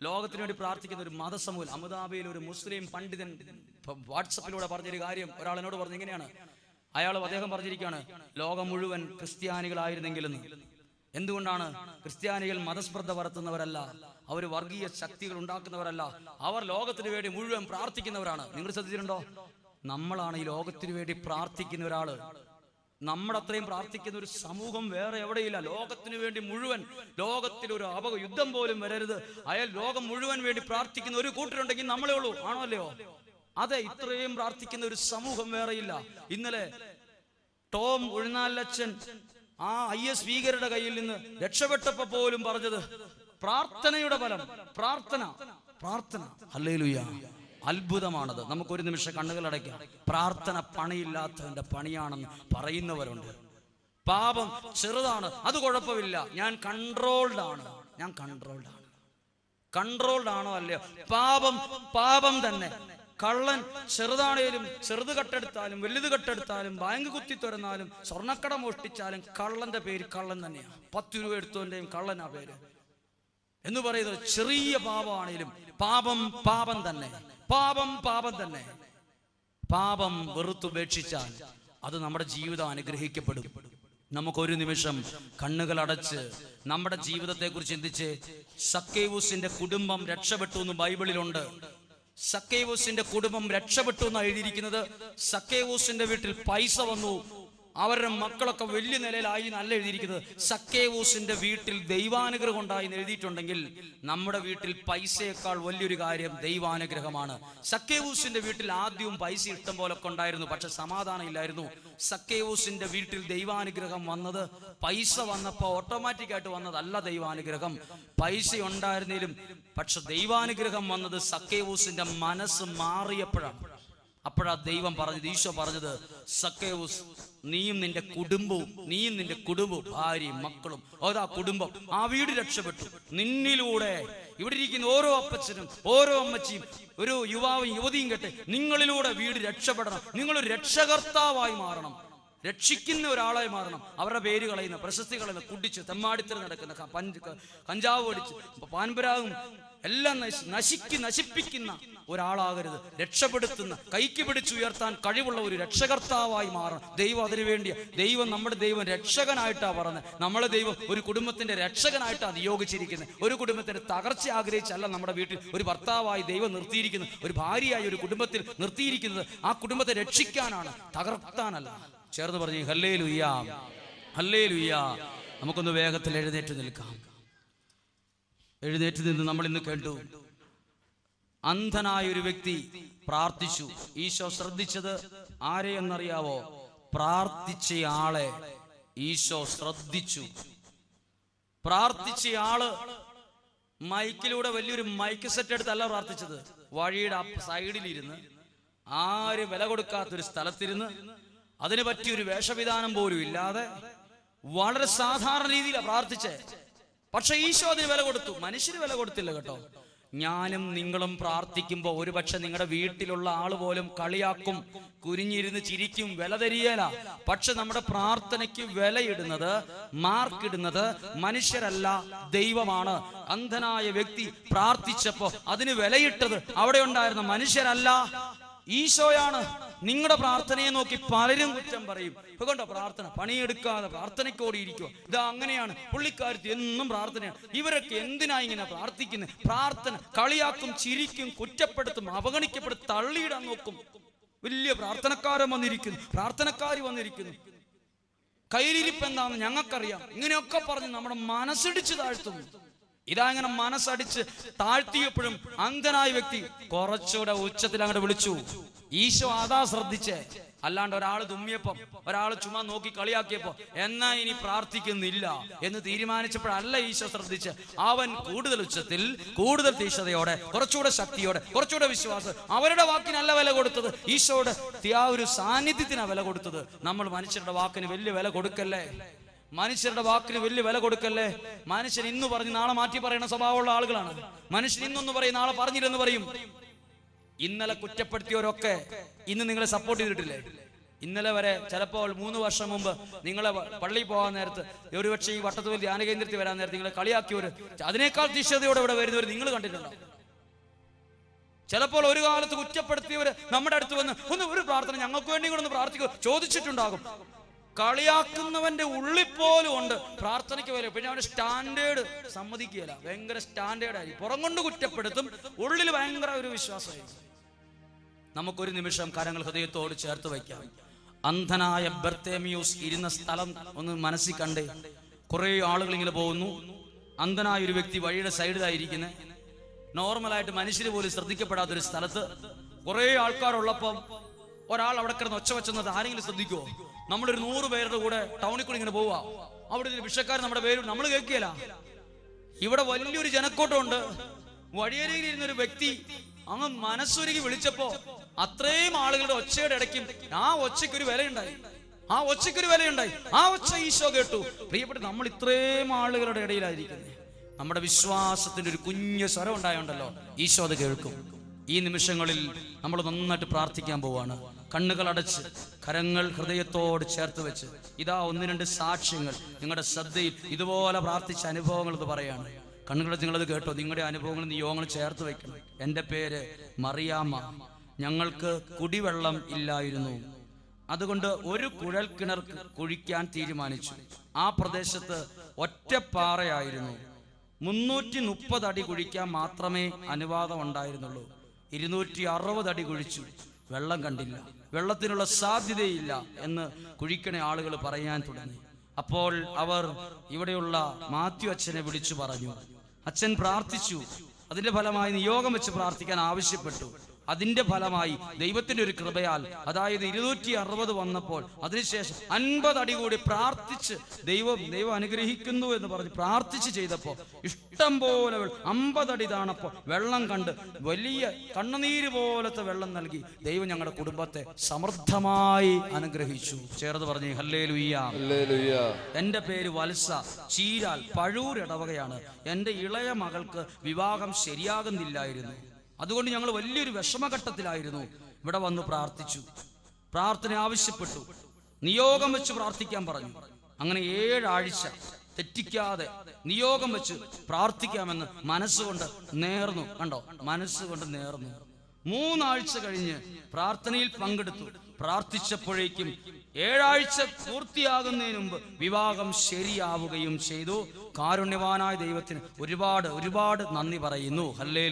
ലോകത്തിന് വേണ്ടി പ്രാർത്ഥിക്കുന്ന ഒരു മതസമൂഹം. അമിതാബിയിൽ ഒരു മുസ്ലിം പണ്ഡിതൻ വാട്സപ്പിലൂടെ പറഞ്ഞൊരു കാര്യം ഒരാൾ എന്നോട് പറഞ്ഞു ഇങ്ങനെയാണ്. അയാൾ അദ്ദേഹം പറഞ്ഞിരിക്കുകയാണ് ലോകം മുഴുവൻ ക്രിസ്ത്യാനികളായിരുന്നെങ്കിലെന്ന്. എന്തുകൊണ്ടാണ്? ക്രിസ്ത്യാനികൾ മതസ്പർദ്ധ വളർത്തുന്നവരല്ല അവർ വർഗീയ ശക്തികൾ ഉണ്ടാക്കുന്നവരല്ല അവർ ലോകത്തിന് വേണ്ടി മുഴുവൻ പ്രാർത്ഥിക്കുന്നവരാണ്. നിങ്ങൾ ശ്രദ്ധിച്ചിട്ടുണ്ടോ? നമ്മളാണ് ഈ ലോകത്തിന് വേണ്ടി പ്രാർത്ഥിക്കുന്ന ഒരാൾ. നമ്മുടെ അത്രയും പ്രാർത്ഥിക്കുന്ന ഒരു സമൂഹം വേറെ എവിടെയില്ല. ലോകത്തിന് വേണ്ടി മുഴുവൻ ലോകത്തിൽ ഒരു അപക യുദ്ധം പോലും വരരുത്. അയാൾ ലോകം മുഴുവൻ വേണ്ടി പ്രാർത്ഥിക്കുന്ന ഒരു കൂട്ടരുണ്ടെങ്കിൽ നമ്മളേ ഉള്ളൂ. ആണോ അല്ലയോ? അതെ ഇത്രയും പ്രാർത്ഥിക്കുന്ന ഒരു സമൂഹം വേറെയില്ല ഇന്നലെ ടോം ഉഴുന്നാലച്ചൻ ആ ഐ എസ് ഭീകരുടെ കയ്യിൽ നിന്ന് രക്ഷപ്പെട്ടപ്പോ പോലും പറഞ്ഞത് പ്രാർത്ഥനയുടെ ഫലം. പ്രാർത്ഥന. പ്രാർത്ഥന. ഹല്ലേലൂയ. അത്ഭുതമാണത്. നമുക്കൊരു നിമിഷം കണ്ണുകൾ അടയ്ക്കാം. പ്രാർത്ഥന പണിയില്ലാത്തതിന്റെ പണിയാണെന്ന് പറയുന്നവരുണ്ട്. പാപം ചെറുതാണ് അത് കുഴപ്പമില്ല. ഞാൻ കൺട്രോൾഡ് ആണ്. ഞാൻ കൺട്രോൾഡ് ആണ്. കൺട്രോൾഡ് ആണോ അല്ലയോ? പാപം പാപം തന്നെ. കള്ളൻ ചെറുതാണേലും ചെറുത് കട്ടെടുത്താലും വലുത് കട്ടെടുത്താലും ബാങ്ക് കുത്തി തുറന്നാലും സ്വർണക്കട മോഷ്ടിച്ചാലും കള്ളന്റെ പേര് കള്ളൻ തന്നെയാണ് പത്ത് രൂപ എടുത്തവന്റെയും കള്ളനാ പേര്. എന്ന് പറയുന്നത് ചെറിയ പാപമാണേലും പാപം പാപം തന്നെ. പാപം പാപം തന്നെ. പാപം വെറുത്തുപേക്ഷിച്ചാൽ അത് നമ്മുടെ ജീവിതം അനുഗ്രഹിക്കപ്പെടും. നമുക്കൊരു നിമിഷം കണ്ണുകൾ അടച്ച് നമ്മുടെ ജീവിതത്തെ കുറിച്ച് ചിന്തിച്ച് സക്കേവൂസിന്റെ കുടുംബം രക്ഷപ്പെട്ടു എന്ന് ബൈബിളിലുണ്ട്. സക്കേവൂസിന്റെ കുടുംബം രക്ഷപ്പെട്ടു എന്ന് എഴുതിയിരിക്കുന്നത്? സക്കേവൂസിന്റെ വീട്ടിൽ പൈസ വന്നു അവരുടെ മക്കളൊക്കെ വലിയ നിലയിലായി നല്ല എഴുതിയിരിക്കുന്നത്. സക്കേവൂസിന്റെ വീട്ടിൽ ദൈവാനുഗ്രഹം ഉണ്ടായി എഴുതിയിട്ടുണ്ടെങ്കിൽ നമ്മുടെ വീട്ടിൽ പൈസയേക്കാൾ വലിയൊരു കാര്യം ദൈവാനുഗ്രഹമാണ്. സക്കേവൂസിന്റെ വീട്ടിൽ ആദ്യവും പൈസ ഇഷ്ടം പോലൊക്കെ ഉണ്ടായിരുന്നു പക്ഷെ സമാധാനം ഇല്ലായിരുന്നു. സക്കേവൂസിന്റെ വീട്ടിൽ ദൈവാനുഗ്രഹം വന്നത് പൈസ വന്നപ്പോൾ ഓട്ടോമാറ്റിക് ആയിട്ട് വന്നതല്ല ദൈവാനുഗ്രഹം. പൈസ ഉണ്ടായിരുന്നേലും പക്ഷെ ദൈവാനുഗ്രഹം വന്നത് സക്കേവൂസിന്റെ മനസ്സ് മാറിയപ്പോഴാണ്. അപ്പോഴാ ദൈവം പറഞ്ഞത് ഈശോ പറഞ്ഞത് സക്കേവൂസ് നീയും നിന്റെ കുടുംബവും നീയും നിന്റെ കുടുംബവും ഭാര്യയും മക്കളും അതാ കുടുംബം ആ വീട് രക്ഷപ്പെട്ടു. നിന്നിലൂടെ ഇവിടെ ഇരിക്കുന്ന ഓരോ അപ്പച്ചനും ഓരോ അമ്മച്ചിയും ഒരു യുവാവും യുവതിയും കേട്ടെ നിങ്ങളിലൂടെ വീട് രക്ഷപ്പെടണം. നിങ്ങൾ രക്ഷകർത്താവായി മാറണം. രക്ഷിക്കുന്ന ഒരാളായി മാറണം. അവരുടെ പേര് കളയുന്ന പ്രശസ്തി കളയുന്ന കുടിച്ച് തെമ്മാടിത്തരം നടക്കുന്ന കഞ്ചാവ് അടിച്ച് പാൻപരാഗും എല്ലാം നശി- നശിക്ക് നശിപ്പിക്കുന്ന ഒരാളാകരുത്. രക്ഷപ്പെടുത്തുന്ന കൈക്ക് പിടിച്ചുയർത്താൻ കഴിവുള്ള ഒരു രക്ഷകർത്താവായി മാറണം. ദൈവം അതിനു വേണ്ടി ദൈവം നമ്മുടെ ദൈവം രക്ഷകനായിട്ടാണ് പറഞ്ഞത് നമ്മളെ ദൈവം ഒരു കുടുംബത്തിന്റെ രക്ഷകനായിട്ടാണ് നിയോഗിച്ചിരിക്കുന്നത്. ഒരു കുടുംബത്തിന്റെ തകർച്ച ആഗ്രഹിച്ചല്ല നമ്മുടെ വീട്ടിൽ ഒരു ഭർത്താവായി ദൈവം നിർത്തിയിരിക്കുന്നത്. ഒരു ഭാര്യയായി ഒരു കുടുംബത്തിൽ നിർത്തിയിരിക്കുന്നത് ആ കുടുംബത്തെ രക്ഷിക്കാനാണ്. തകർത്താനല്ല. ചേർന്ന് പറഞ്ഞു ഹല്ലേ ലുയ്യ ഹല്ലേ ലുയ്യ നമുക്കൊന്ന് വേഗത്തിൽ എഴുന്നേറ്റ് നിൽക്കാം. എഴുന്നേറ്റ് നിന്ന് നമ്മൾ ഇന്ന് കേട്ടു. അന്ധനായ ഒരു വ്യക്തി പ്രാർത്ഥിച്ചു. ഈശോ ശ്രദ്ധിച്ചത് ആരെയെന്നറിയാവോ പ്രാർത്ഥിച്ചയാളെ ഈശോ ശ്രദ്ധിച്ചു. പ്രാർത്ഥിച്ചയാൾ മൈക്കിലൂടെ വലിയൊരു മൈക്ക് സെറ്റ് എടുത്തല്ല പ്രാർത്ഥിച്ചത്. വഴിയുടെ സൈഡിലിരുന്ന് ആര് വില കൊടുക്കാത്തൊരു സ്ഥലത്തിരുന്ന് അതിന് പറ്റിയൊരു വേഷവിധാനം പോലും ഇല്ലാതെ വളരെ സാധാരണ രീതിയിലാണ് പ്രാർത്ഥിച്ചേ. പക്ഷെ ഈശോ അതിന് വില കൊടുത്തു. മനുഷ്യന് വില കൊടുത്തില്ല കേട്ടോ. ഞാനും നിങ്ങളും പ്രാർത്ഥിക്കുമ്പോൾ ഒരുപക്ഷെ നിങ്ങളുടെ വീട്ടിലുള്ള ആൾ പോലും കളിയാക്കും കുരിഞ്ഞിരുന്ന് ചിരിക്കും വില തരികയില്ല പക്ഷെ നമ്മുടെ പ്രാർത്ഥനയ്ക്ക് വിലയിടുന്നത് മാർക്കിടുന്നത് മനുഷ്യരല്ല ദൈവമാണ്. അന്ധനായ വ്യക്തി പ്രാർത്ഥിച്ചപ്പോ അതിന് വിലയിട്ടത് അവിടെ ഉണ്ടായിരുന്ന മനുഷ്യരല്ല. ഈശോയാണ് നിങ്ങളുടെ പ്രാർത്ഥനയെ നോക്കി പലരും കുറ്റം പറയും. ഇപ്പൊ കണ്ടോ പ്രാർത്ഥന പണിയെടുക്കാതെ പ്രാർത്ഥനയ്ക്കോടിയിരിക്കുക ഇത് അങ്ങനെയാണ്. പുള്ളിക്കാരത്തി എന്നും പ്രാർത്ഥനയാണ്. ഇവരൊക്കെ എന്തിനാ ഇങ്ങനെ പ്രാർത്ഥിക്കുന്നത് പ്രാർത്ഥന കളിയാക്കും ചിരിക്കും കുറ്റപ്പെടുത്തും അവഗണിക്കപ്പെടും തള്ളിയിടാൻ നോക്കും. വലിയ പ്രാർത്ഥനക്കാരൻ വന്നിരിക്കുന്നു. പ്രാർത്ഥനക്കാരി വന്നിരിക്കുന്നു. കയ്യിലിരിപ്പ് എന്താണെന്ന് ഞങ്ങൾക്കറിയാം. ഇങ്ങനെയൊക്കെ പറഞ്ഞ് നമ്മുടെ മനസ്സിടിച്ച് താഴ്ത്തുന്നു. ഇതാ ഇങ്ങനെ മനസ്സടിച്ച് താഴ്ത്തിയപ്പോഴും അന്ധനായ വ്യക്തി കുറച്ചുകൂടെ ഉച്ചത്തിൽ അങ്ങോട്ട് വിളിച്ചു. ഈശോ അതാ ശ്രദ്ധിച്ചേ. അല്ലാണ്ട് ഒരാൾ തുമ്മിയപ്പം ഒരാൾ ചുമ്മാ നോക്കി കളിയാക്കിയപ്പോ എന്നാ ഇനി പ്രാർത്ഥിക്കുന്നില്ല എന്ന് തീരുമാനിച്ചപ്പോഴല്ല ഈശോ ശ്രദ്ധിച്ച്. അവൻ കൂടുതൽ ഉച്ചത്തിൽ കൂടുതൽ തീക്ഷതയോടെ കുറച്ചുകൂടെ ശക്തിയോടെ കുറച്ചുകൂടെ വിശ്വാസം അവരുടെ വാക്കിനല്ല വില കൊടുത്തത്. ഈശോയുടെ ആ ഒരു സാന്നിധ്യത്തിനാ വില കൊടുത്തത്. നമ്മൾ മനുഷ്യരുടെ വാക്കിന് വലിയ വില കൊടുക്കല്ലേ? മനുഷ്യരുടെ വാക്കിന് വലിയ വില കൊടുക്കല്ലേ? മനുഷ്യൻ ഇന്ന് പറഞ്ഞ് നാളെ മാറ്റി പറയുന്ന സ്വഭാവമുള്ള ആളുകളാണ്. മനുഷ്യൻ ഇന്നൊന്ന് പറയും നാളെ പറഞ്ഞില്ലെന്ന് പറയും. ഇന്നലെ കുറ്റപ്പെടുത്തിയവരൊക്കെ ഇന്ന് നിങ്ങളെ സപ്പോർട്ട് ചെയ്തിട്ടില്ലേ? ഇന്നലെ വരെ ചിലപ്പോൾ മൂന്ന് വർഷം മുമ്പ് നിങ്ങളെ പള്ളിയിൽ പോകാൻ നേരത്ത് ഒരുപക്ഷെ ഈ വട്ടത്തുവൽ ധ്യാന കേന്ദ്രത്തിൽ വരാൻ നേരത്ത് നിങ്ങളെ കളിയാക്കിയവർ അതിനേക്കാൾ തീക്ഷണതയോടെ ഇവിടെ വരുന്നവർ നിങ്ങൾ കണ്ടിട്ടുണ്ടോ? ചിലപ്പോൾ ഒരു കാലത്ത് കുറ്റപ്പെടുത്തിയവര് നമ്മുടെ അടുത്ത് വന്ന് ഒന്ന് ഒരു പ്രാർത്ഥന ഞങ്ങൾക്ക് വേണ്ടി കൂടെ ഒന്ന് പ്രാർത്ഥിക്കുക ചോദിച്ചിട്ടുണ്ടാകും. കളിയാക്കുന്നവന്റെ ഉള്ളിൽ പോലും ഉണ്ട്. പ്രാർത്ഥനയ്ക്ക് വരെ പിന്നെ അവന്റെ സ്റ്റാൻഡേർഡ് സമ്മതിക്കുകയില്ല. ഭയങ്കര സ്റ്റാൻഡേർഡ് ആയി പുറം കൊണ്ട് കുറ്റപ്പെടുത്തും. ഉള്ളിൽ ഭയങ്കര ഒരു വിശ്വാസമായിരിക്കും. നമുക്കൊരു നിമിഷം കരങ്ങൾ ഹൃദയത്തോട് ചേർത്ത് വയ്ക്കാം. അന്ധനായ ബർത്തേമിയൂസ് ഇരുന്ന സ്ഥലം ഒന്ന് മനസ്സിൽ കണ്ടേ. കുറെ ആളുകൾ ഇങ്ങനെ പോകുന്നു. അന്ധനായ ഒരു വ്യക്തി വഴിയുടെ സൈഡിലായിരിക്കുന്നത് നോർമലായിട്ട് മനുഷ്യർ പോലും ശ്രദ്ധിക്കപ്പെടാത്ത ഒരു സ്ഥലത്ത് കുറെ ആൾക്കാരുള്ളപ്പം ഒരാൾ അവിടെ കിടന്ന് ഒച്ച വെച്ചെന്നത് ആരെങ്കിലും ശ്രദ്ധിക്കുമോ നമ്മളൊരു നൂറ് പേരുടെ കൂടെ ടൗണിൽ കൂടി ഇങ്ങനെ പോവാ അവിടെ ഒരു വിഷക്കാരൻ നമ്മുടെ പേര് നമ്മൾ കേൾക്കിയല്ല ഇവിടെ വലിയൊരു ജനക്കൂട്ടമുണ്ട്. വഴിയരയിൽ ഇരുന്നൊരു വ്യക്തി അങ്ങ് മനസ്സൊരുക്കി വിളിച്ചപ്പോ അത്രയും ആളുകളുടെ ഒച്ചയുടെ ഇടയ്ക്കും ആ ഒച്ചയ്ക്ക് ഒരു വിലയുണ്ടായി. ആ ഒച്ചയ്ക്ക് ഒരു വിലയുണ്ടായി. ആ ഒച്ച ഈശോ കേട്ടു. പ്രിയപ്പെട്ട് നമ്മൾ ഇത്രയും ആളുകളുടെ ഇടയിലായിരിക്കുന്നത് നമ്മുടെ വിശ്വാസത്തിന്റെ ഒരു കുഞ്ഞു സ്വരം ഉണ്ടായോണ്ടല്ലോ ഈശോ അത് കേൾക്കും. ഈ നിമിഷങ്ങളിൽ നമ്മൾ നന്നായിട്ട് പ്രാർത്ഥിക്കാൻ പോവാണ്. കണ്ണുകൾ അടച്ച് കരങ്ങൾ ഹൃദയത്തോട് ചേർത്ത് വെച്ച് ഇതാ ഒന്ന് രണ്ട് സാക്ഷ്യങ്ങൾ നിങ്ങളുടെ ശ്രദ്ധയിൽ ഇതുപോലെ പ്രാർത്ഥിച്ച അനുഭവങ്ങൾ ഇത് പറയാണ്. കണ്ണുകളെ നിങ്ങളത് കേട്ടോ. നിങ്ങളുടെ അനുഭവങ്ങൾ നിയോഗങ്ങൾ ചേർത്ത് വെക്കണം. എന്റെ പേര് മറിയാമ്മ. ഞങ്ങൾക്ക് കുടിവെള്ളം ഇല്ലായിരുന്നു. അതുകൊണ്ട് ഒരു കുഴൽ കിണർ കുഴിക്കാൻ തീരുമാനിച്ചു. ആ പ്രദേശത്ത് ഒറ്റപ്പാറയായിരുന്നു. മുന്നൂറ്റി മുപ്പത് അടി കുഴിക്കാൻ മാത്രമേ അനുവാദം ഉണ്ടായിരുന്നുള്ളൂ. ഇരുന്നൂറ്റി അറുപത് അടി കുഴിച്ചു. വെള്ളം കണ്ടില്ല. വെള്ളത്തിനുള്ള സാധ്യതയില്ല എന്ന് കുഴിക്കണ ആളുകൾ പറയാൻ തുടങ്ങി. അപ്പോൾ അവർ ഇവിടെയുള്ള മാത്യു അച്ഛനെ വിളിച്ചു പറഞ്ഞു. അച്ഛൻ പ്രാർത്ഥിച്ചു. അതിന്റെ ഫലമായി നിയോഗം വെച്ച് പ്രാർത്ഥിക്കാൻ ആവശ്യപ്പെട്ടു. അതിന്റെ ഫലമായി ദൈവത്തിന്റെ ഒരു കൃപയാൽ അതായത് ഇരുന്നൂറ്റി അറുപത് വന്നപ്പോൾ അതിനുശേഷം അൻപത് അടി കൂടി പ്രാർത്ഥിച്ച് ദൈവം ദൈവം അനുഗ്രഹിക്കുന്നു എന്ന് പറഞ്ഞ് പ്രാർത്ഥിച്ച് ചെയ്തപ്പോൾ ഇഷ്ടം പോലെ അമ്പതടി താണപ്പോ താണപ്പോൾ വെള്ളം കണ്ട് വലിയ കണ്ണുനീര് പോലത്തെ വെള്ളം നൽകി ദൈവം ഞങ്ങളുടെ കുടുംബത്തെ സമൃദ്ധമായി അനുഗ്രഹിച്ചു. ചേർന്ന് പറഞ്ഞു ഹല്ലേ ലുയ്യ എന്റെ പേര് വത്സ. ചീരാൽ പഴൂർ ഇടവകയാണ്. എന്റെ ഇളയ മകൾക്ക് വിവാഹം ശരിയാകുന്നില്ലായിരുന്നു. അതുകൊണ്ട് ഞങ്ങൾ വലിയൊരു വിഷമഘട്ടത്തിലായിരുന്നു. ഇവിടെ വന്ന് പ്രാർത്ഥിച്ചു. പ്രാർത്ഥന ആവശ്യപ്പെട്ടു. നിയോഗം വെച്ച് പ്രാർത്ഥിക്കാൻ പറഞ്ഞു. അങ്ങനെ ഏഴാഴ്ച തെറ്റിക്കാതെ നിയോഗം വെച്ച് പ്രാർത്ഥിക്കാമെന്ന് മനസ്സുകൊണ്ട് നേർന്നു. കണ്ടോ? മനസ്സുകൊണ്ട് നേർന്നു. മൂന്നാഴ്ച കഴിഞ്ഞ് പ്രാർത്ഥനയിൽ പങ്കെടുത്തു. പ്രാർത്ഥിച്ചപ്പോഴേക്കും ഏഴാഴ്ച പൂർത്തിയാകുന്നതിന് മുമ്പ് വിവാഹം ശരിയാവുകയും ചെയ്തു. കാരുണ്യവാനായ ദൈവത്തിന് ഒരുപാട് ഒരുപാട് നന്ദി പറയുന്നു. ഹല്ലേ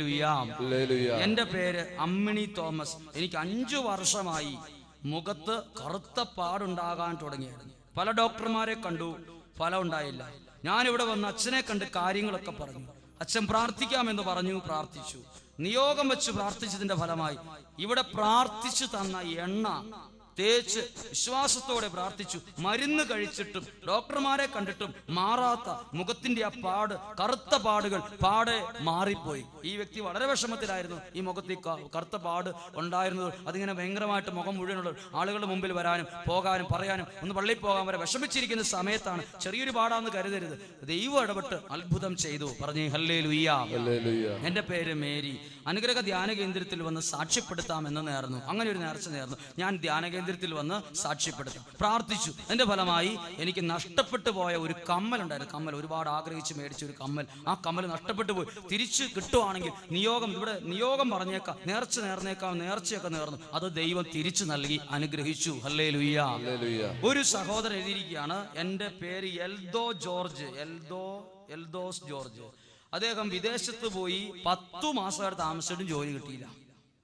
എന്റെ പേര് അമ്മിണി തോമസ്. എനിക്ക് അഞ്ചു വർഷമായി മുഖത്ത് കറുത്ത പാടുണ്ടാകാൻ തുടങ്ങിയായിരുന്നു പല ഡോക്ടർമാരെ കണ്ടു ഫലം ഉണ്ടായില്ല. ഞാനിവിടെ വന്ന് അച്ഛനെ കണ്ട് കാര്യങ്ങളൊക്കെ പറഞ്ഞു. അച്ഛൻ പ്രാർത്ഥിക്കാമെന്ന് പറഞ്ഞു പ്രാർത്ഥിച്ചു. നിയോഗം വെച്ച് പ്രാർത്ഥിച്ചതിന്റെ ഫലമായി ഇവിടെ പ്രാർത്ഥിച്ചു തന്ന എണ്ണ തേച്ച് വിശ്വാസത്തോടെ പ്രാർത്ഥിച്ചു. മരുന്ന് കഴിച്ചിട്ടും ഡോക്ടർമാരെ കണ്ടിട്ടും മാറാത്ത മുഖത്തിന്റെ ആ പാട് കറുത്ത പാടുകൾ പാടെ മാറിപ്പോയി. ഈ വ്യക്തി വളരെ വിഷമത്തിലായിരുന്നു ഈ മുഖത്ത് ഈ ക- കറുത്ത പാട് ഉണ്ടായിരുന്നത്. അതിങ്ങനെ ഭയങ്കരമായിട്ട് മുഖം മുഴുവനുള്ള ആളുകളുടെ മുമ്പിൽ വരാനും പോകാനും പറയാനും ഒന്ന് പള്ളിയിൽ പോകാൻ വരെ വിഷമിച്ചിരിക്കുന്ന സമയത്താണ് ചെറിയൊരു പാടാന്ന് കരുതരുത്. ദൈവം ഇടപെട്ട് അത്ഭുതം ചെയ്തു. പറഞ്ഞു ഹല്ലേ ലുയ്യ എന്റെ പേര് മേരി. അനുഗ്രഹ ധ്യാന കേന്ദ്രത്തിൽ വന്ന് സാക്ഷ്യപ്പെടുത്താം എന്ന് നേർന്നു അങ്ങനെ ഒരു നേർച്ച നേർന്നു. ഞാൻ ധ്യാന കേന്ദ്രത്തിൽ വന്ന് സാക്ഷ്യപ്പെടുത്തും. പ്രാർത്ഥിച്ചു. എന്റെ ഫലമായി എനിക്ക് നഷ്ടപ്പെട്ടു പോയ ഒരു കമ്മൽ ഉണ്ടായിരുന്നു. കമ്മൽ. ഒരുപാട് ആഗ്രഹിച്ച് മേടിച്ച ഒരു കമ്മൽ. ആ കമ്മൽ നഷ്ടപ്പെട്ടു പോയി. തിരിച്ച് കിട്ടുവാണെങ്കിൽ നിയോഗം ഇവിടെ നിയോഗം പറഞ്ഞേക്കാം. നേർച്ച നേർന്നേക്കാം. നേർച്ചയൊക്കെ നേർന്നു. അത് ദൈവം തിരിച്ചു നൽകി. അനുഗ്രഹിച്ചു. ഹല്ലേ ലുയ്യ ഹല്ലേലൂയ ഒരു സഹോദരൻ എഴുതിയിരിക്കുകയാണ്. എന്റെ പേര് എൽദോ ജോർജ്. എൽദോ എൽദോസ് ജോർജ്. അദ്ദേഹം വിദേശത്ത് പോയി പത്തു മാസം അവിടെ താമസിച്ചിട്ടും ജോലി കിട്ടിയില്ല.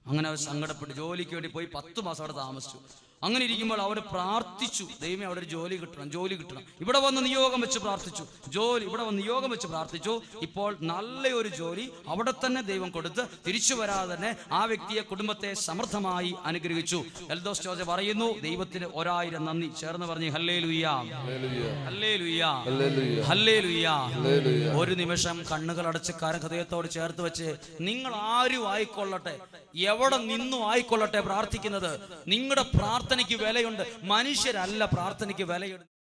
അങ്ങനെ അവർ സങ്കടപ്പെട്ടു ജോലിക്ക് വേണ്ടി പോയി പത്തു മാസം അവിടെ താമസിച്ചു. അങ്ങനെ ഇരിക്കുമ്പോൾ അവർ പ്രാർത്ഥിച്ചു. ദൈവമേ അവിടെ ഒരു ജോലി കിട്ടണം ജോലി കിട്ടണം. ഇവിടെ വന്ന് നിയോഗം വെച്ച് പ്രാർത്ഥിച്ചു. ജോലി ഇവിടെ വന്ന് നിയോഗം വെച്ച് പ്രാർത്ഥിച്ചു. ഇപ്പോൾ നല്ലൊരു ജോലി അവിടെ തന്നെ ദൈവം കൊടുത്ത് തിരിച്ചു വരാതെ തന്നെ ആ വ്യക്തിയെ കുടുംബത്തെ സമൃദ്ധമായി അനുഗ്രഹിച്ചു. എൽദോസ് ജോർജ് പറയുന്നു ദൈവത്തിന് ഒരായിരം നന്ദി. ചേർന്ന് പറഞ്ഞു ഹല്ലേ ലുയ്യാ ഹല്ലേ ലുയ്യാ ഹല്ലേ ലുയ്യാ ഒരു നിമിഷം കണ്ണുകൾ അടച്ച് കരഹൃദയത്തോട് ചേർത്ത് വെച്ച് നിങ്ങൾ ആരും ആയിക്കൊള്ളട്ടെ. എവിടെ നിന്നും ആയിക്കൊള്ളട്ടെ പ്രാർത്ഥിക്കുന്നത്? നിങ്ങളുടെ പ്രാർത്ഥനയ്ക്ക് വിലയുണ്ട്. മനുഷ്യരല്ല പ്രാർത്ഥനയ്ക്ക് വിലയുണ്ട്.